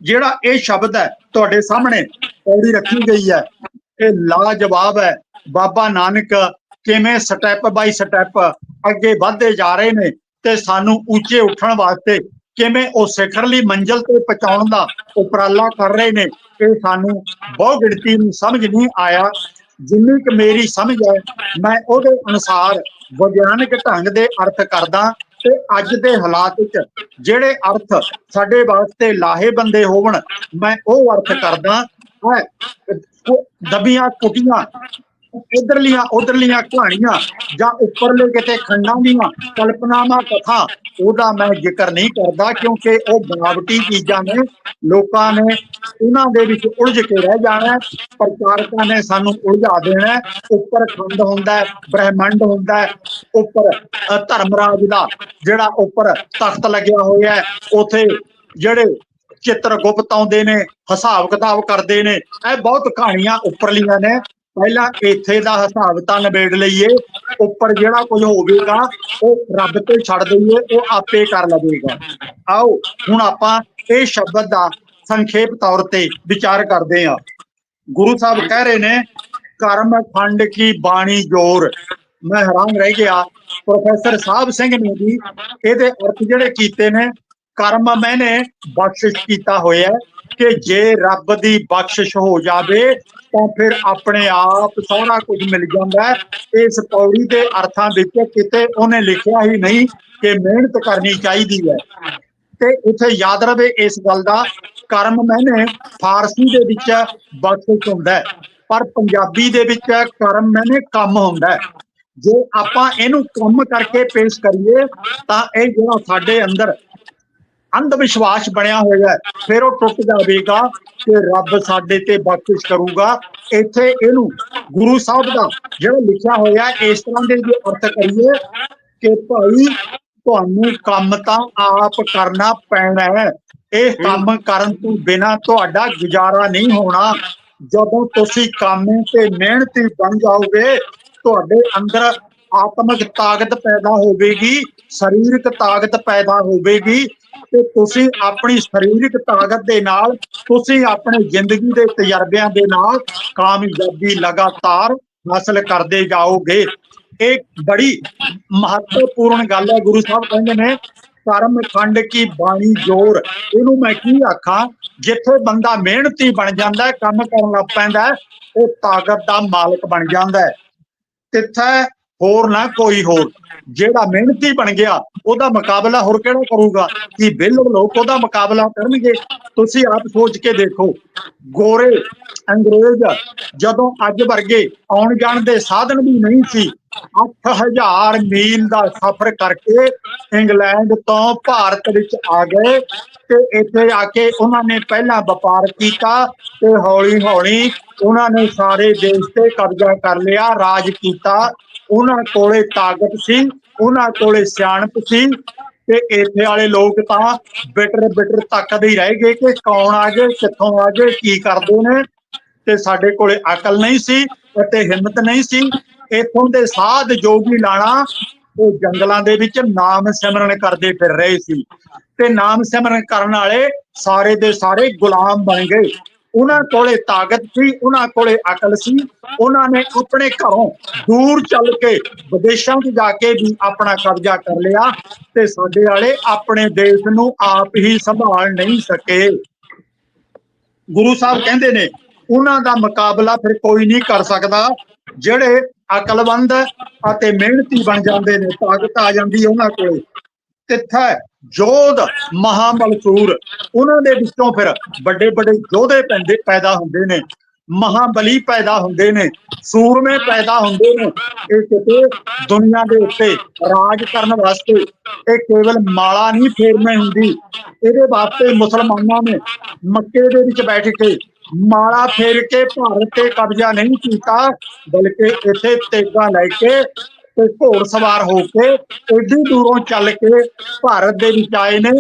ਜਿਹੜਾ ਇਹ ਸ਼ਬਦ ਹੈ ਤੁਹਾਡੇ ਸਾਹਮਣੇ ਪੌੜੀ ਰੱਖੀ ਗਈ ਹੈ। ਇਹ ਲਾਜਵਾਬ ਹੈ। ਬਾਬਾ ਨਾਨਕ ਕਿਵੇਂ ਸਟੈਪ ਬਾਈ ਸਟੈਪ ਅੱਗੇ ਵਧਦੇ ਜਾ ਰਹੇ ਨੇ ਤੇ ਸਾਨੂੰ ਉੱਚੇ ਉੱਠਣ ਵਾਸਤੇ ਕਿਵੇਂ ਉਹ ਸਿਖਰਲੀ ਮੰਜ਼ਲ ਤੇ ਪਹੁੰਚਾਉਣ ਦਾ ਉਪਰਾਲਾ ਕਰ ਰਹੇ ਨੇ, ਇਹ ਸਾਨੂੰ ਬਹੁ ਗਿਣਤੀ ਨੂੰ ਸਮਝ ਨਹੀਂ ਆਇਆ। ਜਿੰਨੀ ਕਿ ਮੇਰੀ ਸਮਝ ਹੈ, ਮੈਂ ਉਹਦੇ ਅਨੁਸਾਰ ਵਿਗਿਆਨਕ ਢੰਗ ਦੇ ਅਰਥ ਕਰਦਾ ਤੇ ਅੱਜ ਦੇ ਹਾਲਾਤ ਵਿੱਚ ਜਿਹੜੇ ਅਰਥ ਸਾਡੇ ਵਾਸਤੇ ਲਾਹੇ ਬੰਦੇ ਹੋਵਣ, ਮੈਂ ਉਹ ਅਰਥ ਕਰਦਾ, ਹੈ ਦਬੀਆਂ ਕੁਟੀਆਂ ਇਧਰਲੀਆਂ ਉਧਰਲੀਆਂ ਕਹਾਣੀਆਂ ਜਾਂ ਉੱਪਰਲੇ ਕਿਤੇ ਖੰਡਾਂ ਦੀਆਂ ਕਲਪਨਾਵਾਂ ਕਥਾ ਉਹਦਾ ਮੈਂ ਜ਼ਿਕਰ ਨਹੀਂ ਕਰਦਾ ਕਿਉਂਕਿ ਉਹ ਬਨਾਵਟੀ ਚੀਜ਼ਾਂ ਨੇ ਲੋਕਾਂ ਨੇ ਉਹਨਾਂ ਦੇ ਵਿੱਚ ਉਲਝ ਕੇ ਰਹਿ ਜਾਣਾ ਪ੍ਰਚਾਰਕਾਂ ਨੇ ਸਾਨੂੰ ਉਲਝਾ ਦੇਣਾ ਉੱਪਰ ਖੰਡ ਹੁੰਦਾ ਹੈ ਬ੍ਰਹਿਮੰਡ ਹੁੰਦਾ ਹੈ ਉੱਪਰ ਅ, ਧਰਮਰਾਜ ਦਾ ਜਿਹੜਾ ਉੱਪਰ ਤਖਤ ਲੱਗਿਆ ਹੋਇਆ ਹੈ ਉਥੇ ਜਿਹੜੇ ਚਿੱਤਰ ਗੁਪਤ ਆਉਂਦੇ ਨੇ, ਹਿਸਾਬ ਕਿਤਾਬ ਕਰਦੇ ਨੇ। ਇਹ ਬਹੁਤ ਕਹਾਣੀਆਂ ਉੱਪਰਲੀਆਂ ਨੇ। ਪਹਿਲਾਂ ਇੱਥੇ ਦਾ ਹਿਸਾਬ ਤਾਂ ਨਿਬੇੜ ਲਈਏ। ਉੱਪਰ ਜਿਹੜਾ ਕੁਝ ਹੋਵੇਗਾ, ਉਹ ਰੱਬ ਤੇ ਛੱਡ ਦਈਏ, ਉਹ ਆਪੇ ਕਰ ਲਵੇਗਾ। ਆਓ, ਹੁਣ ਆਪਾਂ ਇਹ ਸ਼ਬਦ ਦਾ ਸੰਖੇਪ ਤੌਰ ਤੇ ਵਿਚਾਰ ਕਰਦੇ ਹਾਂ। ਗੁਰੂ ਸਾਹਿਬ ਕਹਿ ਰਹੇ ਨੇ, ਕਰਮ ਖੰਡ ਕੀ ਬਾਣੀ ਜੋਰ? ਮੈਂ ਹੈਰਾਨ ਰਹਿ ਗਿਆ। ਪ੍ਰੋਫੈਸਰ ਸਾਹਿਬ ਸਿੰਘ ਨੇ ਵੀ ਇਹਦੇ ਅਰਥ ਜਿਹੜੇ ਕੀਤੇ ਨੇ ਕਰਮ ਮੈਨੇ ਬਖਸ਼ਿਸ਼ ਕੀਤਾ ਹੋਇਆ ਕਿ ਜੇ ਰੱਬ ਦੀ ਬਖਸ਼ਿਸ਼ ਹੋ ਜਾਵੇ ਤਾਂ ਫਿਰ ਆਪਣੇ ਆਪ ਸਾਰਾ ਕੁਝ ਮਿਲ ਜਾਂਦਾ ਹੈ। ਇਸ ਪੌੜੀ ਦੇ ਅਰਥਾਂ ਵਿੱਚ ਕਿਤੇ ਉਹਨੇ ਲਿਖਿਆ ਹੀ ਨਹੀਂ ਕਿ ਮਿਹਨਤ ਕਰਨੀ ਚਾਹੀਦੀ ਹੈ। ਤੇ ਇੱਥੇ ਯਾਦ ਰਵੇ ਇਸ ਗੱਲ ਦਾ, ਕਰਮ ਮੈਨੇ ਫਾਰਸੀ ਦੇ ਵਿੱਚ ਬਖਸ਼ਿਸ਼ ਹੁੰਦਾ ਹੈ, ਪਰ ਪੰਜਾਬੀ ਦੇ ਵਿੱਚ ਕਰਮ ਮੈਨੇ ਕੰਮ ਹੁੰਦਾ ਹੈ। ਜੇ ਆਪਾਂ ਇਹਨੂੰ ਕੰਮ ਕਰਕੇ ਪੇਸ਼ ਕਰੀਏ ਤਾਂ ਇਹ ਜਿਹੜਾ ਸਾਡੇ ਅੰਦਰ ਅੰਧ ਵਿਸ਼ਵਾਸ ਬਣਿਆ ਹੋਇਆ ਫਿਰ ਉਹ ਟੁੱਟ ਜਾਵੇਗਾ ਤੇ ਰੱਬ ਸਾਡੇ ਤੇ ਬਖਸ਼ਿਸ਼ ਕਰੂਗਾ। ਇੱਥੇ ਇਹਨੂੰ ਗੁਰੂ ਸਾਹਿਬ ਦਾ ਜਿਹੜਾ ਲਿਖਿਆ ਹੋਇਆ ਇਸ ਤਰ੍ਹਾਂ ਦੇ ਜੇ ਅਰਥ ਕਰੀਏ ਕਿ ਭਾਈ, ਤੁਹਾਨੂੰ ਕੰਮ ਤਾਂ ਆਪ ਕਰਨਾ ਪੈਣਾ ਹੈ। ਇਹ ਕੰਮ ਕਰਨ ਤੋਂ ਬਿਨਾ ਤੁਹਾਡਾ ਗੁਜ਼ਾਰਾ ਨਹੀਂ ਹੋਣਾ। ਜਦੋਂ ਤੁਸੀਂ ਕੰਮ ਤੇ ਮਿਹਨਤੀ ਬਣ ਜਾਓਗੇ, ਤੁਹਾਡੇ ਅੰਦਰ ਆਤਮਿਕ ਤਾਕਤ ਪੈਦਾ ਹੋਵੇਗੀ, ਸਰੀਰਕ ਤਾਕਤ ਪੈਦਾ ਹੋਵੇਗੀ। ਤੇ ਤੁਸੀਂ ਆਪਣੀ ਸਰੀਰਕ ਤਾਕਤ ਦੇ ਨਾਲ, ਤੁਸੀਂ ਆਪਣੇ ਜ਼ਿੰਦਗੀ ਦੇ ਤਜਰਬਿਆਂ ਦੇ ਨਾਲ ਕਾਮਯਾਬੀ ਲਗਾਤਾਰ ਹਾਸਲ ਕਰਦੇ ਜਾਓਗੇ। ਇਹ ਬੜੀ ਮਹੱਤਵਪੂਰਨ ਗੱਲ ਹੈ, ਗੁਰੂ ਸਾਹਿਬ ਕਹਿੰਦੇ ਨੇ ਕਰਮ ਖੰਡ ਕੀ ਬਾਣੀ ਜੋਰ। ਇਹਨੂੰ ਮੈਂ ਕੀ ਆਖਾਂ, ਜਿੱਥੇ ਬੰਦਾ ਮਿਹਨਤੀ ਬਣ ਜਾਂਦਾ ਹੈ, ਕੰਮ ਕਰਨ ਲੱਗ ਪੈਂਦਾ ਉਹ ਤਾਕਤ ਦਾ ਮਾਲਕ ਬਣ ਜਾਂਦਾ ਹੈ। ਤਿੱਥੇ ਹੋਰ ਨਾ ਕੋਈ ਹੋਰ। ਜਿਹੜਾ ਮਿਹਨਤੀ ਬਣ ਗਿਆ, ਉਹਦਾ ਮੁਕਾਬਲਾ ਹੋਰ ਕਿਹੜਾ ਕਰੂਗਾ? ਕਿ ਬਿੱਲ ਲੋਕ ਉਹਦਾ ਮੁਕਾਬਲਾ ਕਰਨਗੇ? ਤੁਸੀਂ ਆਪ ਸੋਚ ਕੇ ਦੇਖੋ। ਗੋਰੇ ਅੰਗਰੇਜ਼ ਜਦੋਂ ਅੱਜ ਵਰਗੇ ਆਉਣ ਜਾਣ ਦੇ ਸਾਧਨ ਵੀ ਨਹੀਂ ਸੀ 8000 ਮੀਲ ਦਾ ਸਫ਼ਰ ਕਰਕੇ ਇੰਗਲੈਂਡ ਤੋਂ ਭਾਰਤ ਵਿੱਚ ਆ ਗਏ ਤੇ ਇੱਥੇ ਆ ਕੇ ਉਹਨਾਂ ਨੇ ਪਹਿਲਾਂ ਵਪਾਰ ਕੀਤਾ ਤੇ ਹੌਲੀ ਹੌਲੀ ਉਹਨਾਂ ਨੇ ਸਾਰੇ ਦੇਸ਼ ਤੇ ਕਬਜ਼ਾ ਕਰ ਲਿਆ, ਰਾਜ ਕੀਤਾ। ਉਹਨਾਂ ਕੋਲੇ ਤਾਕਤ ਸੀ, ਉਹਨਾਂ ਕੋਲੇ ਸਿਆਣਪ ਸੀ ਤੇ ਇੱਥੇ ਵਾਲੇ ਲੋਕ ਤਾਂ ਬਿਟਰ ਬਿਟਰ ਤੱਕਦੇ ਹੀ ਰਹਿ ਗਏ ਕਿ ਕੌਣ ਆ ਗਏ, ਕਿੱਥੋਂ ਆ ਗਏ, ਕੀ ਕਰਦੇ ਨੇ ਤੇ ਸਾਡੇ ਕੋਲੇ ਅਕਲ ਨਹੀਂ ਸੀ ਅਤੇ ਹਿੰਮਤ ਨਹੀਂ ਸੀ। ਇਥੋਂ ਦੇ ਸਾਧ ਜੋਗੀ ਲਾਣਾ, ਉਹ ਜੰਗਲਾਂ ਦੇ ਵਿੱਚ ਨਾਮ ਸਿਮਰਨ ਕਰਦੇ ਫਿਰ ਰਹੇ ਸੀ। ਤੇ ਨਾਮ ਸਿਮਰਨ ਕਰਨ ਵਾਲੇ ਸਾਰੇ ਦੇ ਸਾਰੇ ਗੁਲਾਮ ਬਣ ਗਏ। ਉਹਨਾਂ ਕੋਲੇ ਤਾਕਤ ਸੀ, ਉਹਨਾਂ ਕੋਲੇ ਅਕਲ ਸੀ, ਉਹਨਾਂ ਨੇ ਆਪਣੇ ਘਰੋਂ ਦੂਰ ਚੱਲ ਕੇ ਵਿਦੇਸ਼ਾਂ 'ਚ ਜਾ ਕੇ ਵੀ ਆਪਣਾ ਕਬਜ਼ਾ ਕਰ ਲਿਆ ਤੇ ਸਾਡੇ ਵਾਲੇ ਆਪਣੇ ਦੇਸ਼ ਨੂੰ ਆਪ ਹੀ ਸੰਭਾਲ ਨਹੀਂ ਸਕੇ। ਗੁਰੂ ਸਾਹਿਬ ਕਹਿੰਦੇ ਨੇ, ਉਹਨਾਂ ਦਾ ਮੁਕਾਬਲਾ ਫਿਰ ਕੋਈ ਨਹੀਂ ਕਰ ਸਕਦਾ। ਜਿਹੜੇ ਅਕਲਵੰਦ ਅਤੇ ਮਿਹਨਤੀ ਬਣ ਜਾਂਦੇ ਨੇ, ਤਾਕਤ ਆ ਜਾਂਦੀ ਹੈ ਉਹਨਾਂ ਕੋਲ। ਤਿੱਥੈ ਜੋਧ ਮਹਾਬਲਸੂਰ ਉਹਨਾਂ ਦੇ ਵਿੱਚੋਂ ਫਿਰ ਵੱਡੇ ਵੱਡੇ ਯੋਧੇ ਪੈਂਦੇ, ਪੈਦਾ ਹੁੰਦੇ ਨੇ। ਮਹਾਬਲੀ ਪੈਦਾ ਹੁੰਦੇ ਨੇ, ਸੂਰਮੇ ਪੈਦਾ ਹੁੰਦੇ ਨੇ। ਇਹ ਕਿਤੇ ਦੁਨੀਆ ਦੇ ਉੱਤੇ ਰਾਜ ਕਰਨ ਵਾਸਤੇ ਇਹ ਕੇਵਲ ਮਾਲਾ ਨਹੀਂ ਫੇਰਨੇ ਹੁੰਦੀ। ਇਹਦੇ ਵਾਸਤੇ ਮੁਸਲਮਾਨਾਂ ਨੇ ਮੱਕੇ ਦੇ ਵਿੱਚ ਬੈਠ ਕੇ ਮਾਲਾ ਫੇਰ ਕੇ, ਭਾਰਤ ਤੇ ਕਬਜ਼ਾ ਨਹੀਂ ਕੀਤਾ, ਬਲਕਿ ਇੱਥੇ ਤੇਗਾ ਲੈ ਕੇ ਤੇ ਘੋੜ ਸਵਾਰ ਹੋ ਕੇ ਏਡੀ ਦੂਰੋਂ ਚੱਲ ਕੇ ਭਾਰਤ ਦੇ ਵਿੱਚ ਆਏ ਨੇ।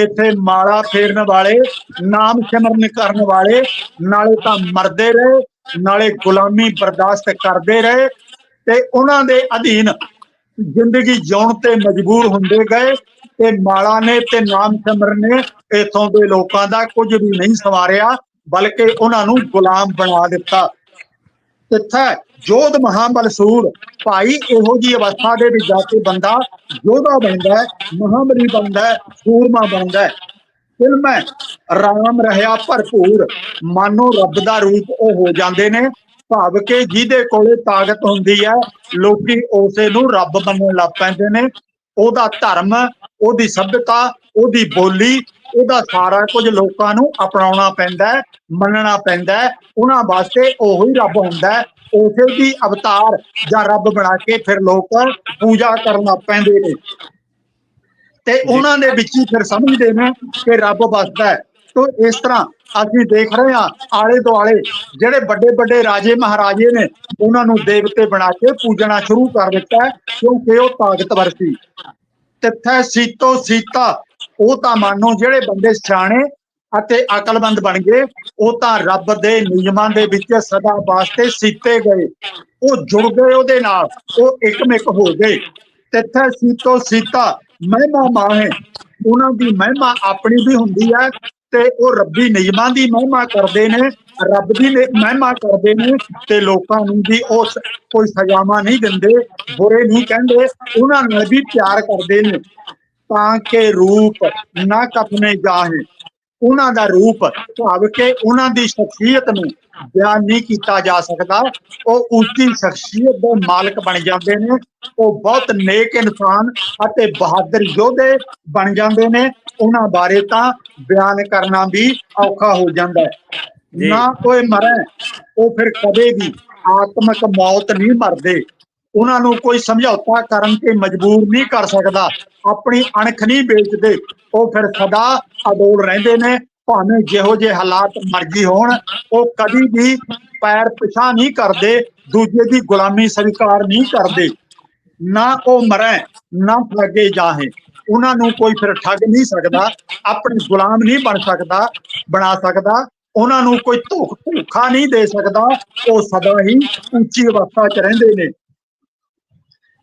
ਇੱਥੇ ਮਾਲਾ ਫੇਰਨ ਵਾਲੇ, ਨਾਮ ਸਿਮਰਨ ਕਰਨ ਵਾਲੇ, ਨਾਲੇ ਤਾਂ ਮਰਦੇ ਰਹੇ, ਨਾਲੇ ਗੁਲਾਮੀ ਬਰਦਾਸ਼ਤ ਕਰਦੇ ਰਹੇ ਤੇ ਉਹਨਾਂ ਦੇ ਅਧੀਨ ਜ਼ਿੰਦਗੀ ਜਿਉਣ ਤੇ ਮਜਬੂਰ ਹੁੰਦੇ ਗਏ ਤੇ ਮਾਲਾ ਨੇ ਤੇ ਨਾਮ ਸਿਮਰਨ ਨੇ ਇਥੋਂ ਦੇ ਲੋਕਾਂ ਦਾ ਕੁਝ ਵੀ ਨਹੀਂ ਸਵਾਰਿਆ, ਬਲਕਿ ਉਹਨਾਂ ਨੂੰ ਗੁਲਾਮ ਬਣਾ ਦਿੱਤਾ। ਇੱਥੇ ਜੋਧ ਮਹਾਬਲਸੂਰ, ਭਾਈ ਇਹੋ ਜੀ ਅਵਸਥਾ ਦੇ ਵਿੱਚ ਜਾ ਕੇ ਬੰਦਾ ਜੋਧਾ ਬਣਦਾ ਹੈ, ਮਹਾਬਲੀ ਬਣਦਾ ਹੈ, ਸੂਰਮਾ ਬਣਦਾ ਹੈ। ਫਿਲਮ ਹੈ, ਰਾਮ ਰਹਾ ਭਰਪੂਰ, ਮਾਨੋ ਰੱਬ ਦਾ ਰੂਪ ਉਹ ਹੋ ਜਾਂਦੇ ਨੇ, ਭਾਵ ਕਿ ਜਿਹਦੇ ਕੋਲੇ ਤਾਕਤ ਹੁੰਦੀ ਹੈ, ਲੋਕੀ ਉਸੇ ਨੂੰ ਰੱਬ ਮੰਨਣ ਲੱਗ ਪੈਂਦੇ ਨੇ। ਉਹਦਾ ਧਰਮ, ਉਹਦੀ ਸਭਿਅਤਾ, ਉਹਦੀ ਬੋਲੀ, ਉਹਦਾ ਸਾਰਾ ਕੁਝ ਲੋਕਾਂ ਨੂੰ ਅਪਣਾਉਣਾ ਪੈਂਦਾ ਹੈ, ਮੰਨਣਾ ਪੈਂਦਾ ਹੈ। ਉਹਨਾਂ ਵਾਸਤੇ ਉਹੀ ਰੱਬ ਹੁੰਦਾ ਹੈ ਉਸੇ ਦੀ ਅਵਤਾਰ ਜਾਂ ਰੱਬ ਬਣਾ ਕੇ ਫਿਰ ਲੋਕ ਪੂਜਾ ਕਰਨ ਲੱਗ ਪੈਂਦੇ ਨੇ। ਤੇ ਉਹਨਾਂ ਦੇ ਵਿੱਚ ਹੀ ਫਿਰ ਸਮਝਦੇ ਨੇ ਕਿ ਰੱਬ ਵਸਦਾ ਹੈ। ਤੋ ਇਸ ਤਰ੍ਹਾਂ ਅਸੀਂ ਦੇਖ ਰਹੇ ਹਾਂ ਆਲੇ ਦੁਆਲੇ ਜਿਹੜੇ ਵੱਡੇ ਵੱਡੇ ਰਾਜੇ ਮਹਾਰਾਜੇ ਨੇ, ਉਹਨਾਂ ਨੂੰ ਦੇਵਤੇ ਬਣਾ ਕੇ ਪੂਜਣਾ ਸ਼ੁਰੂ ਕਰ ਦਿੱਤਾ ਕਿਉਂਕਿ ਉਹ ਤਾਕਤਵਰ ਸੀ। ਤਿੱਥੈ ਸੀਤੋ ਸੀਤਾ, ਉਹ ਤਾਂ ਮੰਨੋ ਜਿਹੜੇ ਬੰਦੇ ਸਿਆਣੇ ਅਤੇ ਅਕਲਮੰਦ ਬਣ ਗਏ। ਉਹ ਤਾਂ ਰੱਬ ਦੇ ਨਿਯਮਾਂ ਦੇ ਵਿੱਚ ਸਦਾ ਵਾਸਤੇ ਸੀਤੇ ਗਏ। ਉਹ ਜੁੜ ਗਏ ਉਹਦੇ ਨਾਲ। ਉਹ ਇੱਕਮਿਕ ਹੋ ਗਏ। ਤਿੱਥੈ ਸੀਤੋ ਸੀਤਾ, ਮਹਿਮਾ ਮਾਹੇ। ਉਹਨਾਂ ਦੀ ਮਹਿਮਾ ਆਪਣੀ ਵੀ ਹੁੰਦੀ ਹੈ ਤੇ ਉਹ ਰੱਬੀ ਨਿਯਮਾਂ ਦੀ ਮਹਿਮਾ ਕਰਦੇ ਨੇ। ਰੱਬ ਦੀ ਮਹਿਮਾ ਕਰਦੇ ਨੇ ਤੇ ਲੋਕਾਂ ਨੂੰ ਵੀ ਉਹ ਕੋਈ ਸਜ਼ਾਵਾਂ ਨਹੀਂ ਦਿੰਦੇ, ਬੁਰੇ ਨਹੀਂ ਕਹਿੰਦੇ। ਉਹਨਾਂ ਨਾਲ ਵੀ ਪਿਆਰ ਕਰਦੇ ਨੇ। ਤਾਂ ਕਿ ਰੂਪ ਨਾ ਕਪਨੇ ਜਾਹੇ। ਉਹਨਾਂ ਦਾ ਰੂਪ ਭਾਵ ਕਿ ਉਹਨਾਂ ਦੀ ਸ਼ਖਸੀਅਤ ਨੂੰ ਬਿਆਨ ਨਹੀਂ ਕੀਤਾ ਜਾ ਸਕਦਾ। ਉਹ ਉੱਚੀ ਸ਼ਖਸੀਅਤ ਦੇ ਮਾਲਕ ਬਣ ਜਾਂਦੇ ਨੇ। ਉਹ ਬਹੁਤ ਨੇਕ ਇਨਸਾਨ ਅਤੇ ਬਹਾਦਰ ਯੋਧੇ ਬਣ ਜਾਂਦੇ ਨੇ। ਉਹਨਾਂ ਬਾਰੇ ਤਾਂ ਬਿਆਨ ਕਰਨਾ ਵੀ ਔਖਾ ਹੋ ਜਾਂਦਾ ਹੈ। ਨਾ ਕੋਈ ਮਰੇ ਉਹ ਫਿਰ ਕਦੇ ਵੀ ਆਤਮਕ ਮੌਤ ਨਹੀਂ ਮਰਦੇ। ਉਹਨਾਂ ਨੂੰ ਕੋਈ ਸਮਝੌਤਾ ਕਰਨ ਤੇ ਮਜਬੂਰ ਨਹੀਂ ਕਰ ਸਕਦਾ। ਆਪਣੀ ਅਣਖ ਨਹੀਂ ਵੇਚਦੇ। ਉਹ ਫਿਰ ਸਦਾ ਅਡੋਲ ਰਹਿੰਦੇ ਨੇ। ਭਾਵੇਂ ਜਿਹੋ ਜਿਹੇ ਹਾਲਾਤ ਮਰਜ਼ੀ ਹੋਣ, ਉਹ ਕਦੀ ਵੀ ਪੈਰ ਪਿਛਾ ਨਹੀਂ ਕਰਦੇ, ਦੂਜੇ ਦੀ ਗੁਲਾਮੀ ਸਵੀਕਾਰ ਨਹੀਂ ਕਰਦੇ। ਨਾ ਉਹ ਮਰੇ, ਨਾ ਠੱਗੇ ਜਾਹੇ। ਉਹਨਾਂ ਨੂੰ ਕੋਈ ਫਿਰ ਠੱਗ ਨਹੀਂ ਸਕਦਾ, ਆਪਣੇ ਗੁਲਾਮ ਨਹੀਂ ਬਣ ਸਕਦਾ, ਬਣਾ ਸਕਦਾ। ਉਹਨਾਂ ਨੂੰ ਕੋਈ ਧੋਖ ਧੋਖਾ ਨਹੀਂ ਦੇ ਸਕਦਾ। ਉਹ ਸਦਾ ਹੀ ਉੱਚੀ ਅਵਸਥਾ 'ਚ ਰਹਿੰਦੇ ਨੇ।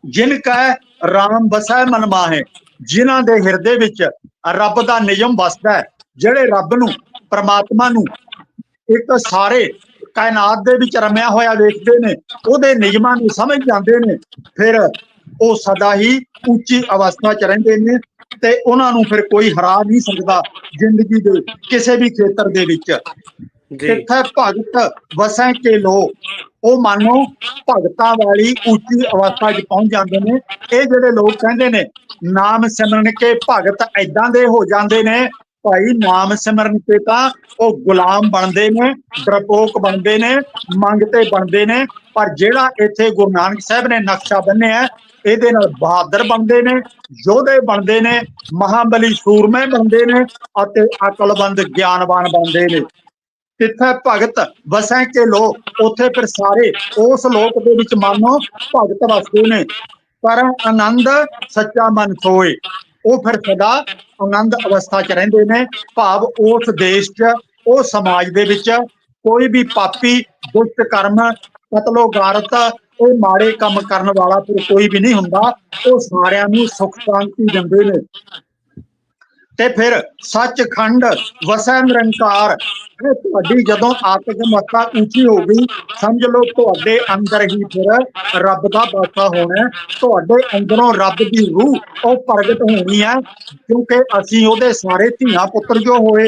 ਜਿਨ ਕੈ ਰਾਮ ਬਸੈ ਮਨ ਮਾਹੇ, ਜਿਨ੍ਹਾਂ ਦੇ ਹਿਰਦੇ ਵਿੱਚ ਰੱਬ ਦਾ ਨਿਯਮ ਵਸਦਾ ਹੈ, ਜਿਹੜੇ ਰੱਬ ਨੂੰ, ਪਰਮਾਤਮਾ ਨੂੰ ਇੱਕ ਸਾਰੇ ਕਾਇਨਾਤ ਦੇ ਵਿੱਚ ਰਮਿਆ ਹੋਇਆ ਵੇਖਦੇ ਨੇ, ਉਹਦੇ ਨਿਯਮਾਂ ਨੂੰ ਸਮਝ ਜਾਂਦੇ ਨੇ, ਫਿਰ ਉਹ ਸਦਾ ਹੀ ਉੱਚੀ ਅਵਸਥਾ 'ਚ ਰਹਿੰਦੇ ਨੇ ਤੇ ਉਹਨਾਂ ਨੂੰ ਫਿਰ ਕੋਈ ਹਰਾ ਨਹੀਂ ਸਕਦਾ ਜ਼ਿੰਦਗੀ ਦੇ ਕਿਸੇ ਵੀ ਖੇਤਰ ਦੇ ਵਿੱਚ। ਕਿੱਥੇ ਭਗਤ ਵਸੈ ਕੇ ਲੋ ਉਹ ਮਾਨੋ ਭਗਤਾਂ ਵਾਲੀ ਉੱਚੀ ਅਵਸਥਾ 'ਚ ਪਹੁੰਚ ਜਾਂਦੇ ਨੇ। ਇਹ ਜਿਹੜੇ ਲੋਕ ਕਹਿੰਦੇ ਨੇ, ਨਾਮ ਸਿਮਰਨ ਕੇ ਭਗਤ ਐਦਾਂ ਦੇ ਹੋ ਜਾਂਦੇ ਨੇ, ਭਾਈ ਨਾਮ ਸਿਮਰਨ ਤੇ ਤਾਂ ਉਹ ਗੁਲਾਮ ਬਣਦੇ ਨੇ ਡਰਪੋਕ ਬਣਦੇ ਨੇ ਮੰਗਤੇ ਬਣਦੇ ਨੇ, ਪਰ ਜਿਹੜਾ ਇੱਥੇ ਗੁਰੂ ਨਾਨਕ ਸਾਹਿਬ ਨੇ ਨਕਸ਼ਾ ਬੰਨਿਆ, ਇਹਦੇ ਨਾਲ ਬਹਾਦਰ ਬਣਦੇ ਨੇ, ਯੋਧੇ ਬਣਦੇ ਨੇ, ਮਹਾਬਲੀ ਸੂਰਮੇ ਬਣਦੇ ਨੇ ਅਤੇ ਅਕਲਬੰਦ ਗਿਆਨਵਾਨ ਬਣਦੇ ਨੇ। ਤਿੱਥੇ ਭਗਤ, ਵਸੈ ਕੇ ਲੋ ਉੱਥੇ ਫਿਰ ਸਾਰੇ ਉਸ ਲੋਕ ਦੇ ਵਿੱਚ ਮਾਨੋ ਭਗਤ ਵਸਦੇ ਨੇ। ਪਰ ਆਨੰਦ ਸੱਚਾ ਮਨ ਸੋਏ। ਉਹ ਫਿਰ ਸਦਾ ਆਨੰਦ ਅਵਸਥਾ 'ਚ ਰਹਿੰਦੇ ਨੇ। ਭਾਵ ਉਸ ਦੇਸ਼ 'ਚ ਉਹ ਸਮਾਜ ਦੇ ਵਿੱਚ ਕੋਈ ਵੀ ਪਾਪੀ, ਦੁਸ਼ਟ ਕਰਮ ਕਤਲੋ ਗਾਰਤ ਇਹ ਮਾੜੇ ਕੰਮ ਕਰਨ ਵਾਲਾ ਫਿਰ ਕੋਈ ਵੀ ਨਹੀਂ ਹੁੰਦਾ। ਉਹ ਸਾਰਿਆਂ ਨੂੰ ਸੁਖ ਸ਼ਾਂਤੀ ਦਿੰਦੇ ਨੇ। ਤੇ ਫਿਰ ਸੱਚਖੰਡ ਵਸੈ ਨਿਰੰਕਾਰ ਇਹ ਤੁਹਾਡੀ ਜਦੋਂ ਆਤਮਿਕ ਮੱਤਾ ਉੱਚੀ ਹੋ ਗਈ, ਸਮਝ ਲਓ ਤੁਹਾਡੇ ਅੰਦਰ ਹੀ ਫਿਰ ਰੱਬ ਦਾ ਬਾਸਾ ਹੋਣਾ ਤੁਹਾਡੇ ਅੰਦਰੋਂ ਰੱਬ ਦੀ ਰੂਹ ਉਹ ਪ੍ਰਗਟ ਹੋਣੀ ਹੈ, ਕਿਉਂਕਿ ਅਸੀਂ ਉਹਦੇ ਸਾਰੇ ਧੀਆਂ ਪੁੱਤਰ ਜੋ ਹੋਏ,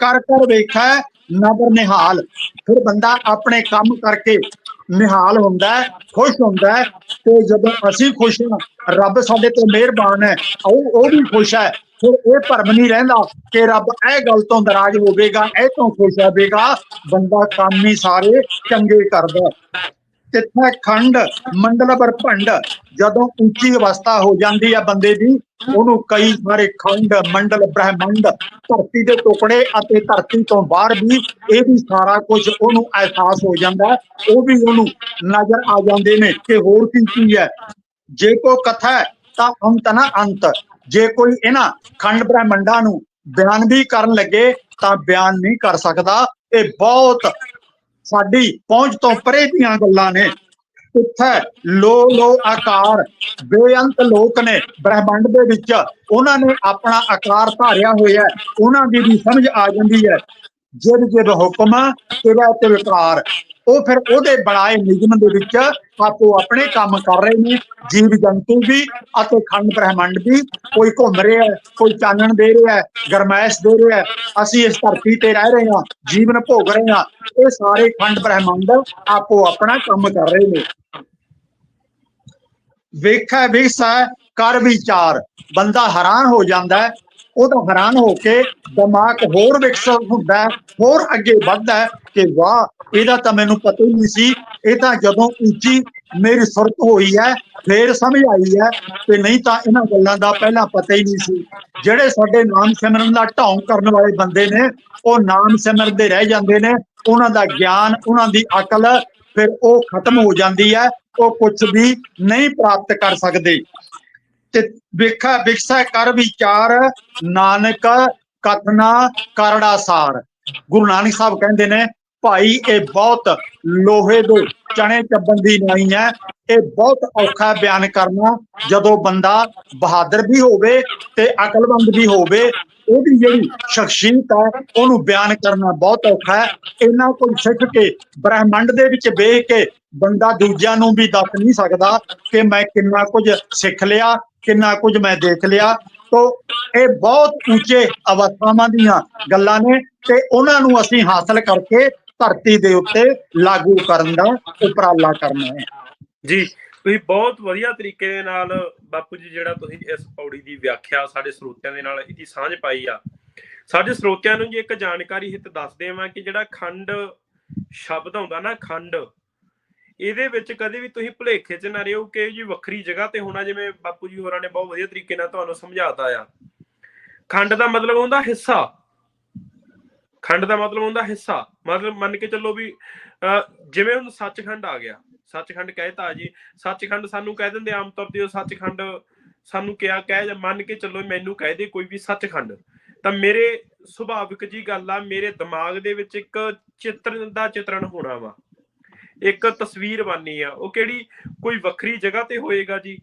ਕਰ ਕਰ ਵੇਖਿਆ ਨਦਰ ਨਿਹਾਲ। ਫਿਰ ਬੰਦਾ ਆਪਣੇ ਕੰਮ ਕਰਕੇ ਨਿਹਾਲ ਹੁੰਦਾ ਖੁਸ਼ ਹੁੰਦਾ ਤੇ ਜਦੋਂ ਅਸੀਂ ਖੁਸ਼ ਹਾਂ, ਰੱਬ ਸਾਡੇ ਤੇ ਮਿਹਰਬਾਨ ਹੈ, ਉਹ ਉਹ ਵੀ ਖੁਸ਼ ਹੈ। ਫਿਰ ਇਹ ਭਰਮ ਨਹੀਂ ਰਹਿੰਦਾ ਕਿ ਰੱਬ ਇਹ ਗੱਲ ਤੋਂ ਨਾਰਾਜ਼ ਹੋਵੇਗਾ, ਇਹ ਤੋਂ ਖੁਸ਼ ਹੋਵੇਗਾ। ਬੰਦਾ ਕੰਮ ਹੀ ਸਾਰੇ ਚੰਗੇ ਕਰਦਾ। ਤਿੱਥੈ ਖੰਡ, ਮੰਡਲ ਪਰ ਭੰਡ, ਜਦੋਂ ਉੱਚੀ ਅਵਸਥਾ ਹੋ ਜਾਂਦੀ ਹੈ ਬੰਦੇ ਦੀ, ਉਹਨੂੰ ਕਈ ਸਾਰੇ ਖੰਡ, ਮੰਡਲ, ਬ੍ਰਹਿਮੰਡ, ਧਰਤੀ ਦੇ ਟੁਕੜੇ ਅਤੇ ਧਰਤੀ ਤੋਂ ਬਾਹਰ ਵੀ ਇਹ ਵੀ ਸਾਰਾ ਕੁਝ ਉਹਨੂੰ ਅਹਿਸਾਸ ਹੋ ਜਾਂਦਾ। ਉਹ ਵੀ ਉਹਨੂੰ ਨਜ਼ਰ ਆ ਜਾਂਦੇ ਨੇ ਕਿ ਹੋਰ ਕੀ ਕੀ ਹੈ। ਜੇ ਕੋ ਕਥਾ ਤਾਂ ਅੰਤ ਨਾ ਅੰਤ। ਜੇ ਕੋਈ ਇਹਨਾਂ ਖੰਡ ਬ੍ਰਹਿਮੰਡਾਂ ਨੂੰ ਬਿਆਨ ਵੀ ਕਰਨ ਲੱਗੇ ਤਾਂ ਬਿਆਨ ਨਹੀਂ ਕਰ ਸਕਦਾ। ਇਹ ਬਹੁਤ ਸਾਡੀ ਪਹੁੰਚ ਤੋਂ ਪਰੇ ਦੀਆਂ ਗੱਲਾਂ ਨੇ। ਉੱਥੇ ਲੋ ਲੋ ਆਕਾਰ, ਬੇਅੰਤ ਲੋਕ ਨੇ ਬ੍ਰਹਿਮੰਡ ਦੇ ਵਿੱਚ। ਉਹਨਾਂ ਨੇ ਆਪਣਾ ਆਕਾਰ ਧਾਰਿਆ ਹੋਇਆ ਉਹਨਾਂ ਦੀ ਵੀ ਸਮਝ ਆ ਜਾਂਦੀ ਹੈ। ਜਿਦ ਜਿਦ ਹੁਕਮ ਤੇਰਾ ਤੇ ਵਿਕਾਰ ਉਹ ਫਿਰ ਉਹਦੇ ਬਣਾਏ ਨਿਯਮ ਦੇ ਵਿੱਚ ਆਪੋ ਆਪਣੇ ਕੰਮ ਕਰ ਰਹੇ ਨੇ, ਜੀਵ ਜੰਤੂ ਵੀ ਅਤੇ ਖੰਡ ਬ੍ਰਹਿਮੰਡ ਵੀ। ਕੋਈ ਘੁੰਮ ਰਿਹਾ ਕੋਈ ਚਾਨਣ ਦੇ ਰਿਹਾ ਹੈ, ਗਰਮੈਸ਼ ਦੇ ਰਿਹਾ ਅਸੀਂ ਇਸ ਧਰਤੀ ਤੇ ਰਹਿ ਰਹੇ ਹਾਂ, ਜੀਵਨ ਭੋਗ ਰਹੇ ਹਾਂ, ਇਹ ਸਾਰੇ ਖੰਡ ਬ੍ਰਹਿਮੰਡ ਆਪੋ ਆਪਣਾ ਕੰਮ ਕਰ ਰਹੇ ਨੇ। ਵੇਖੈ ਵਿਖਸੈ ਕਰ ਵਿਚਾਰ, ਬੰਦਾ ਹੈਰਾਨ ਹੋ ਜਾਂਦਾ ਉਹ ਤਾਂ ਹੈਰਾਨ ਹੋ ਕੇ ਦਿਮਾਗ ਹੋਰ ਵਿਕਸਿਤ ਹੁੰਦਾ ਹੋਰ ਅੱਗੇ ਵੱਧਦਾ ਕਿ ਵਾਹ, ਇਹਦਾ ਤਾਂ ਮੈਨੂੰ ਪਤਾ ਹੀ ਨਹੀਂ ਸੀ। ਇਹ ਤਾਂ ਜਦੋਂ ਉੱਚੀ ਮੇਰੀ ਸੁਰਤ ਹੋਈ ਹੈ, ਫੇਰ ਸਮਝ ਆਈ ਹੈ ਕਿ ਨਹੀਂ ਤਾਂ ਇਹਨਾਂ ਗੱਲਾਂ ਦਾ ਪਹਿਲਾਂ ਪਤਾ ਹੀ ਨਹੀਂ ਸੀ। ਜਿਹੜੇ ਸਾਡੇ ਨਾਮ ਸਿਮਰਨ ਦਾ ਢੌਂਗ ਕਰਨ ਵਾਲੇ ਬੰਦੇ ਨੇ, ਉਹ ਨਾਮ ਸਿਮਰਦੇ ਰਹਿ ਜਾਂਦੇ ਨੇ, ਉਹਨਾਂ ਦਾ ਗਿਆਨ, ਉਹਨਾਂ ਦੀ ਅਕਲ, ਫਿਰ ਉਹ ਖਤਮ ਹੋ ਜਾਂਦੀ ਹੈ, ਉਹ ਕੁਝ ਵੀ ਨਹੀਂ ਪ੍ਰਾਪਤ ਕਰ ਸਕਦੇ। ਤੇ ਵੇਖਾ ਵਿਕਸਾ ਕਰ ਵਿਚਾਰ, ਨਾਨਕ ਕਥਨਾ ਕਰੜਾ ਸਾਰ। ਗੁਰੂ ਨਾਨਕ ਸਾਹਿਬ ਕਹਿੰਦੇ ਨੇ, ਭਾਈ, ਇਹ ਬਹੁਤ ਲੋਹੇ ਦੇ ਚਣੇ ਚੱਬਣ ਦੀ ਨਹੀਂ ਹੈ। ਇਹ ਬਹੁਤ ਔਖਾ ਬਿਆਨ ਕਰਨਾ, ਜਦੋਂ ਬੰਦਾ ਬਹਾਦਰ ਵੀ ਹੋਵੇ ਤੇ ਅਕਲਮੰਦ ਵੀ ਹੋਵੇ, ਉਹਦੀ ਜਿਹੜੀ ਸ਼ਖਸੀਅਤ ਹੈ, ਉਹਨੂੰ ਬਿਆਨ ਕਰਨਾ ਬਹੁਤ ਔਖਾ ਹੈ। ਇਹਨਾਂ ਕੋਲ ਸਿੱਖ ਕੇ, ਬ੍ਰਹਿਮੰਡ ਦੇ ਵਿੱਚ ਵੇਖ ਕੇ ਬੰਦਾ ਦੂਜਿਆਂ ਨੂੰ ਵੀ ਦੱਸ ਨਹੀਂ ਸਕਦਾ ਕਿ ਮੈਂ ਕਿੰਨਾ ਕੁਝ ਸਿੱਖ ਲਿਆ, ਕਿੰਨਾ ਕੁਝ ਮੈਂ ਦੇਖ ਲਿਆ। ਤੋ ਇਹ ਬਹੁਤ ਉੱਚੇ ਅਵਸਥਾਵਾਂ ਦੀਆਂ ਗੱਲਾਂ ਨੇ ਤੇ ਉਹਨਾਂ ਨੂੰ ਅਸੀਂ ਹਾਸਲ ਕਰਕੇ ਧਰਤੀ ਦੇ ਉੱਤੇ ਲਾਗੂ ਕਰਨ ਦਾ ਉਪਰਾਲਾ ਕਰਨਾ ਹੈ। ਜੀ, ਤੁਸੀਂ ਬਹੁਤ ਵਧੀਆ ਤਰੀਕੇ ਦੇ ਨਾਲ ਬਾਪੂ ਜੀ ਜਿਹੜਾ ਤੁਸੀਂ ਇਸ ਪੌੜੀ ਦੀ ਵਿਆਖਿਆ ਸਾਡੇ ਸਰੋਤਿਆਂ ਦੇ ਨਾਲ ਇਹਦੀ ਸਾਂਝ ਪਾਈ ਆ। ਸਾਡੇ ਸਰੋਤਿਆਂ ਨੂੰ ਜੀ ਇੱਕ ਜਾਣਕਾਰੀ ਹਿੱਤ ਦੱਸਦੇ ਹਾਂ ਕਿ ਜਿਹੜਾ ਖੰਡ ਸ਼ਬਦ ਆਉਂਦਾ ਨਾ, ਖੰਡ ਇਹਦੇ ਵਿੱਚ ਕਦੇ ਵੀ ਤੁਸੀਂ ਭੁਲੇਖੇ 'ਚ ਨਾ ਰਹੋ ਕਿ ਜੀ ਵੱਖਰੀ ਜਗ੍ਹਾ ਤੇ ਹੋਣਾ ਜਿਵੇਂ ਬਾਪੂ ਜੀ ਹੋਰਾਂ ਨੇ ਬਹੁਤ ਵਧੀਆ ਤਰੀਕੇ ਨਾਲ ਤੁਹਾਨੂੰ ਸਮਝਾਤਾ ਆ। ਖੰਡ ਦਾ ਮਤਲਬ ਹੁੰਦਾ ਹਿੱਸਾ। ਖੰਡ ਦਾ ਮਤਲਬ ਹੁੰਦਾ ਹਿੱਸਾ। ਮਤਲਬ ਮੰਨ ਕੇ ਚੱਲੋ ਵੀ ਅਹ, ਜਿਵੇਂ ਹੁਣ ਸੱਚਖੰਡ ਆ ਗਿਆ। ਸੱਚਖੰਡ ਕਹਿਤਾ ਜੀ। ਸੱਚਖੰਡ ਸਾਨੂੰ ਕਹਿ ਦਿੰਦੇ ਆਮ ਤੌਰ ਤੇ ਉਹ ਸੱਚਖੰਡ ਸਾਨੂੰ ਕਿਹਾ ਕਹਿ ਜਾਂ ਮੰਨ ਕੇ ਚੱਲੋ ਮੈਨੂੰ ਕਹਿ ਦੇ ਕੋਈ ਵੀ ਸੱਚਖੰਡ। ਤਾਂ ਮੇਰੇ ਸੁਭਾਵਿਕ ਜੀ ਗੱਲ ਆ ਮੇਰੇ ਦਿਮਾਗ ਦੇ ਵਿੱਚ ਇੱਕ ਚਿੱਤਰ ਦਾ ਚਿਤਰਣ ਹੋਣਾ ਵਾ। ਇੱਕ ਤਸਵੀਰ ਬਣਨੀ ਆ। ਉਹ ਕਿਹੜੀ ਕੋਈ ਵੱਖਰੀ ਜਗ੍ਹਾ ਤੇ ਹੋਏਗਾ ਜੀ?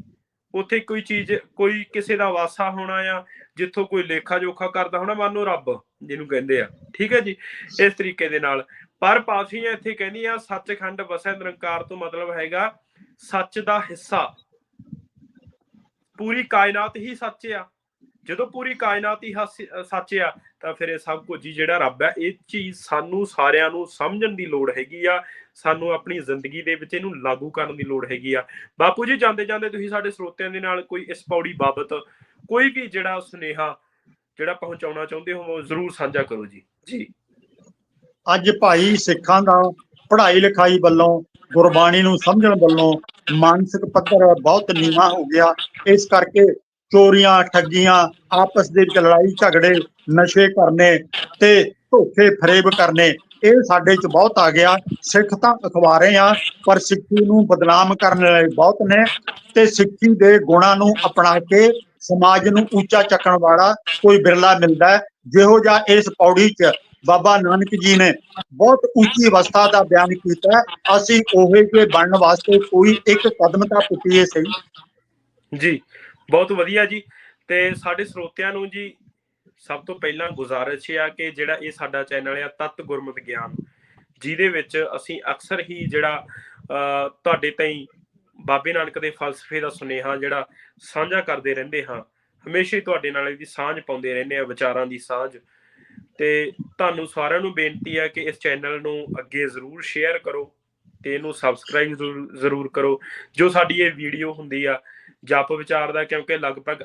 ਉੱਥੇ ਕੋਈ ਚੀਜ਼, ਕੋਈ ਕਿਸੇ ਦਾ ਵਾਸਾ ਹੋਣਾ ਆ, ਜਿੱਥੋਂ ਕੋਈ ਲੇਖਾ ਜੋਖਾ ਕਰਦਾ ਹੋਣਾ, ਮੰਨੋ ਰੱਬ ਜਿਹਨੂੰ ਕਹਿੰਦੇ ਆ। ਠੀਕ ਹੈ ਜੀ? ਇਸ ਤਰੀਕੇ ਦੇ ਨਾਲ। ਪਰ ਪਾਥੀਆਂ ਇੱਥੇ ਕਹਿੰਦੀਆਂ, ਸੱਚਖੰਡ ਵਸੈ ਨਿਰੰਕਾਰ ਤੋਂ ਮਤਲਬ ਹੈਗਾ, ਸੱਚ ਦਾ ਹਿੱਸਾ। ਪੂਰੀ ਕਾਇਨਾਤ ਹੀ ਸੱਚ ਆ। ਜਦੋਂ ਪੂਰੀ ਕਾਇਨਾਤ ਹੀ ਸੱਚ ਆ, ਤਾਂ ਫਿਰ ਇਹ ਸਭ ਕੁਝ ਹੀ ਜਿਹੜਾ ਰੱਬ ਹੈ ਇਹ ਚੀਜ਼ ਸਾਨੂੰ ਸਾਰਿਆਂ ਨੂੰ ਸਮਝਣ ਦੀ ਲੋੜ ਹੈਗੀ ਆ, ਸਾਨੂੰ ਆਪਣੀ ਜ਼ਿੰਦਗੀ ਦੇ ਵਿੱਚ ਇਹਨੂੰ ਲਾਗੂ ਕਰਨ ਦੀ ਲੋੜ ਹੈਗੀ ਆ। ਬਾਪੂ ਜੀ, ਜਾਂਦੇ ਜਾਂਦੇ ਤੁਸੀਂ ਸਾਡੇ ਸਰੋਤਿਆਂ ਦੇ ਨਾਲ ਕੋਈ ਇਸ ਪੌੜੀ ਬਾਬਤ ਕੋਈ ਵੀ ਜਿਹੜਾ ਸੁਨੇਹਾ ਜਿਹੜਾ ਪਹੁੰਚਾਉਣਾ ਚਾਹੁੰਦੇ ਹੋ, ਉਹ ਜ਼ਰੂਰ ਸਾਂਝਾ ਕਰੋ ਜੀ। ਜੀ। ਅੱਜ ਭਾਈ ਸਿੱਖਾਂ ਦਾ ਪੜ੍ਹਾਈ ਲਿਖਾਈ ਵੱਲੋਂ, ਗੁਰਬਾਣੀ ਨੂੰ ਸਮਝਣ ਵੱਲੋਂ ਮਾਨਸਿਕ ਪੱਧਰ ਬਹੁਤ ਨੀਵਾਂ ਹੋ ਗਿਆ। ਇਸ ਕਰਕੇ ਚੋਰੀਆਂ, ਠੱਗੀਆਂ, ਆਪਸ ਦੇ ਵਿੱਚ ਲੜਾਈ ਝਗੜੇ, ਨਸ਼ੇ ਕਰਨੇ ਤੇ ਧੋਖੇ, ਫਰੇਬ ਕਰਨੇ, ਇਹ ਸਾਡੇ ਚ ਬਹੁਤ ਆ ਗਿਆ। ਸਿੱਖ ਤਾਂ ਅਖਬਾਰੇ ਆ, ਪਰ ਸਿੱਖੀ ਨੂੰ ਬਦਨਾਮ ਕਰਨ ਵਾਲੇ ਬਹੁਤ ਨੇ ਤੇ ਸਿੱਖੀ ਦੇ ਗੁਣਾਂ ਨੂੰ ਅਪਣਾ ਕੇ ਸਮਾਜ ਨੂੰ ਉੱਚਾ ਚੱਕਣ ਵਾਲਾ ਕੋਈ ਬਿਰਲਾ ਮਿਲਦਾ ਜਿਹੋ ਜਿਹਾ ਇਸ ਪੌੜੀ 'ਚ ਬਾਬਾ ਨਾਨਕ ਜੀ ਨੇ ਬਹੁਤ ਉੱਚੀ ਅਵਸਥਾ ਦਾ ਬਿਆਨ ਕੀਤਾ ਅਸੀਂ ਉਹੇ ਜਿਹੇ ਬਣਨ ਵਾਸਤੇ ਕੋਈ ਇੱਕ ਕਦਮ ਤਾਂ ਪੁੱਟੀਏ ਸਹੀ। ਜੀ। ਬਹੁਤ ਵਧੀਆ ਜੀ। ਤੇ ਸਾਡੇ ਸਰੋਤਿਆਂ ਨੂੰ ਜੀ ਸਭ ਤੋਂ ਪਹਿਲਾਂ ਗੁਜ਼ਾਰਿਸ਼ ਹੈ ਕਿ ਜਿਹੜਾ ਇਹ ਸਾਡਾ ਚੈਨਲ ਆ, ਤਤ ਗੁਰਮਤ ਗਿਆਨ, ਜਿਹਦੇ ਵਿੱਚ ਅਸੀਂ ਅਕਸਰ ਹੀ ਜਿਹੜਾ ਤੁਹਾਡੇ ਤਾਈਂ ਬਾਬੇ ਨਾਨਕ ਦੇ ਫਲਸਫੇ ਦਾ ਸੁਨੇਹਾ ਜਿਹੜਾ ਸਾਂਝਾ ਕਰਦੇ ਰਹਿੰਦੇ ਹਾਂ, ਹਮੇਸ਼ਾ ਹੀ ਤੁਹਾਡੇ ਨਾਲ ਇਹਦੀ ਸਾਂਝ ਪਾਉਂਦੇ ਰਹਿੰਦੇ ਆ ਵਿਚਾਰਾਂ ਦੀ ਸਾਂਝ। ਤੇ ਤੁਹਾਨੂੰ ਸਾਰਿਆਂ ਨੂੰ ਬੇਨਤੀ ਹੈ ਕਿ ਇਸ ਚੈਨਲ ਨੂੰ ਅੱਗੇ ਜ਼ਰੂਰ ਸ਼ੇਅਰ ਕਰੋ ਤੇ ਇਹਨੂੰ ਸਬਸਕ੍ਰਾਈਬ ਜ਼ਰੂਰ- ਜ਼ਰੂਰ ਕਰੋ। ਜੋ ਸਾਡੀ ਇਹ ਵੀਡੀਓ ਹੁੰਦੀ ਆ ਜਪ ਵਿਚਾਰ ਦਾ, ਕਿਉਂਕਿ ਲਗਭਗ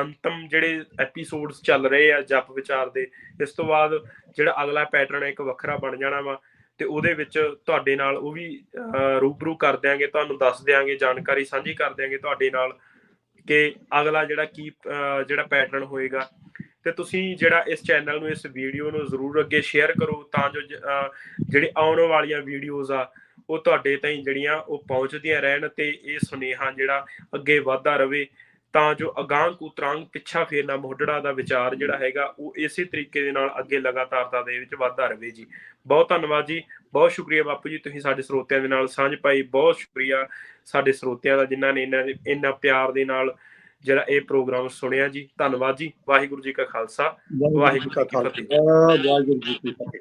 ਅੰਤਮ ਜਿਹੜੇ ਐਪੀਸੋਡਸ ਚੱਲ ਰਹੇ ਆ ਜਪ ਵਿਚਾਰ ਦੇ, ਇਸ ਤੋਂ ਬਾਅਦ ਜਿਹੜਾ ਅਗਲਾ ਪੈਟਰਨ ਇੱਕ ਵੱਖਰਾ ਬਣ ਜਾਣਾ ਵਾ, ਤੇ ਉਹਦੇ ਵਿੱਚ ਤੁਹਾਡੇ ਨਾਲ ਉਹ ਵੀ ਰੂਬਰੂ ਕਰ ਦਿਆਂਗੇ, ਤੁਹਾਨੂੰ ਦੱਸ ਦਿਆਂਗੇ, ਜਾਣਕਾਰੀ ਸਾਂਝੀ ਕਰ ਦਿਆਂਗੇ ਤੁਹਾਡੇ ਨਾਲ ਕਿ ਅਗਲਾ ਜਿਹੜਾ ਕੀ ਜਿਹੜਾ ਪੈਟਰਨ ਹੋਏਗਾ। ਤੇ ਤੁਸੀਂ ਜਿਹੜਾ ਇਸ ਚੈਨਲ ਨੂੰ, ਇਸ ਵੀਡੀਓ ਨੂੰ ਜ਼ਰੂਰ ਅੱਗੇ ਸ਼ੇਅਰ ਕਰੋ, ਤਾਂ ਜੋ ਜਿਹੜੇ ਆਉਣ ਵਾਲੀਆਂ ਵੀਡੀਓਜ਼ ਆ ਉਹ ਤੁਹਾਡੇ ਤਾਈਂ ਜਿਹੜੀਆਂ ਉਹ ਪਹੁੰਚਦੀਆਂ ਰਹਿਣ ਤੇ ਇਹ ਸੁਨੇਹਾ ਜਿਹੜਾ ਅੱਗੇ ਵਧਦਾ ਰਵੇ ਤਾਂ ਜੋ ਅਗਾਂਹ ਕੁਤਰਾਂਗ ਪਿੱਛਾ ਫੇਰਨਾ ਮੋਢੜਾ ਦਾ ਵਿਚਾਰ ਜਿਹੜਾ ਹੈਗਾ ਉਹ ਇਸੇ ਤਰੀਕੇ ਦੇ ਨਾਲ ਅੱਗੇ ਲਗਾਤਾਰਤਾ ਦੇ ਵਿੱਚ ਵਧਦਾ ਰਵੇ ਜੀ। ਬਹੁਤ ਧੰਨਵਾਦ ਜੀ ਬਹੁਤ ਸ਼ੁਕਰੀਆ ਬਾਪੂ ਜੀ ਤੁਸੀਂ ਸਾਡੇ ਸਰੋਤਿਆਂ ਦੇ ਨਾਲ ਸਾਂਝ ਪਾਈ ਬਹੁਤ ਸ਼ੁਕਰੀਆ ਸਾਡੇ ਸਰੋਤਿਆਂ ਦਾ ਜਿਨ੍ਹਾਂ ਨੇ ਇਹਨਾਂ ਦੇ ਇੰਨਾ ਪਿਆਰ ਦੇ ਨਾਲ ਜਿਹੜਾ ਇਹ ਪ੍ਰੋਗਰਾਮ ਸੁਣਿਆ ਜੀ। ਧੰਨਵਾਦ ਜੀ ਵਾਹਿਗੁਰੂ ਜੀ ਕਾ ਖਾਲਸਾ ਵਾਹਿਗੁਰੂ ਜੀ ਕੀ ਫਤਿਹ। ਵਾਹਿਗੁਰੂ ਜੀ ਕੀ ਫਤਿਹ।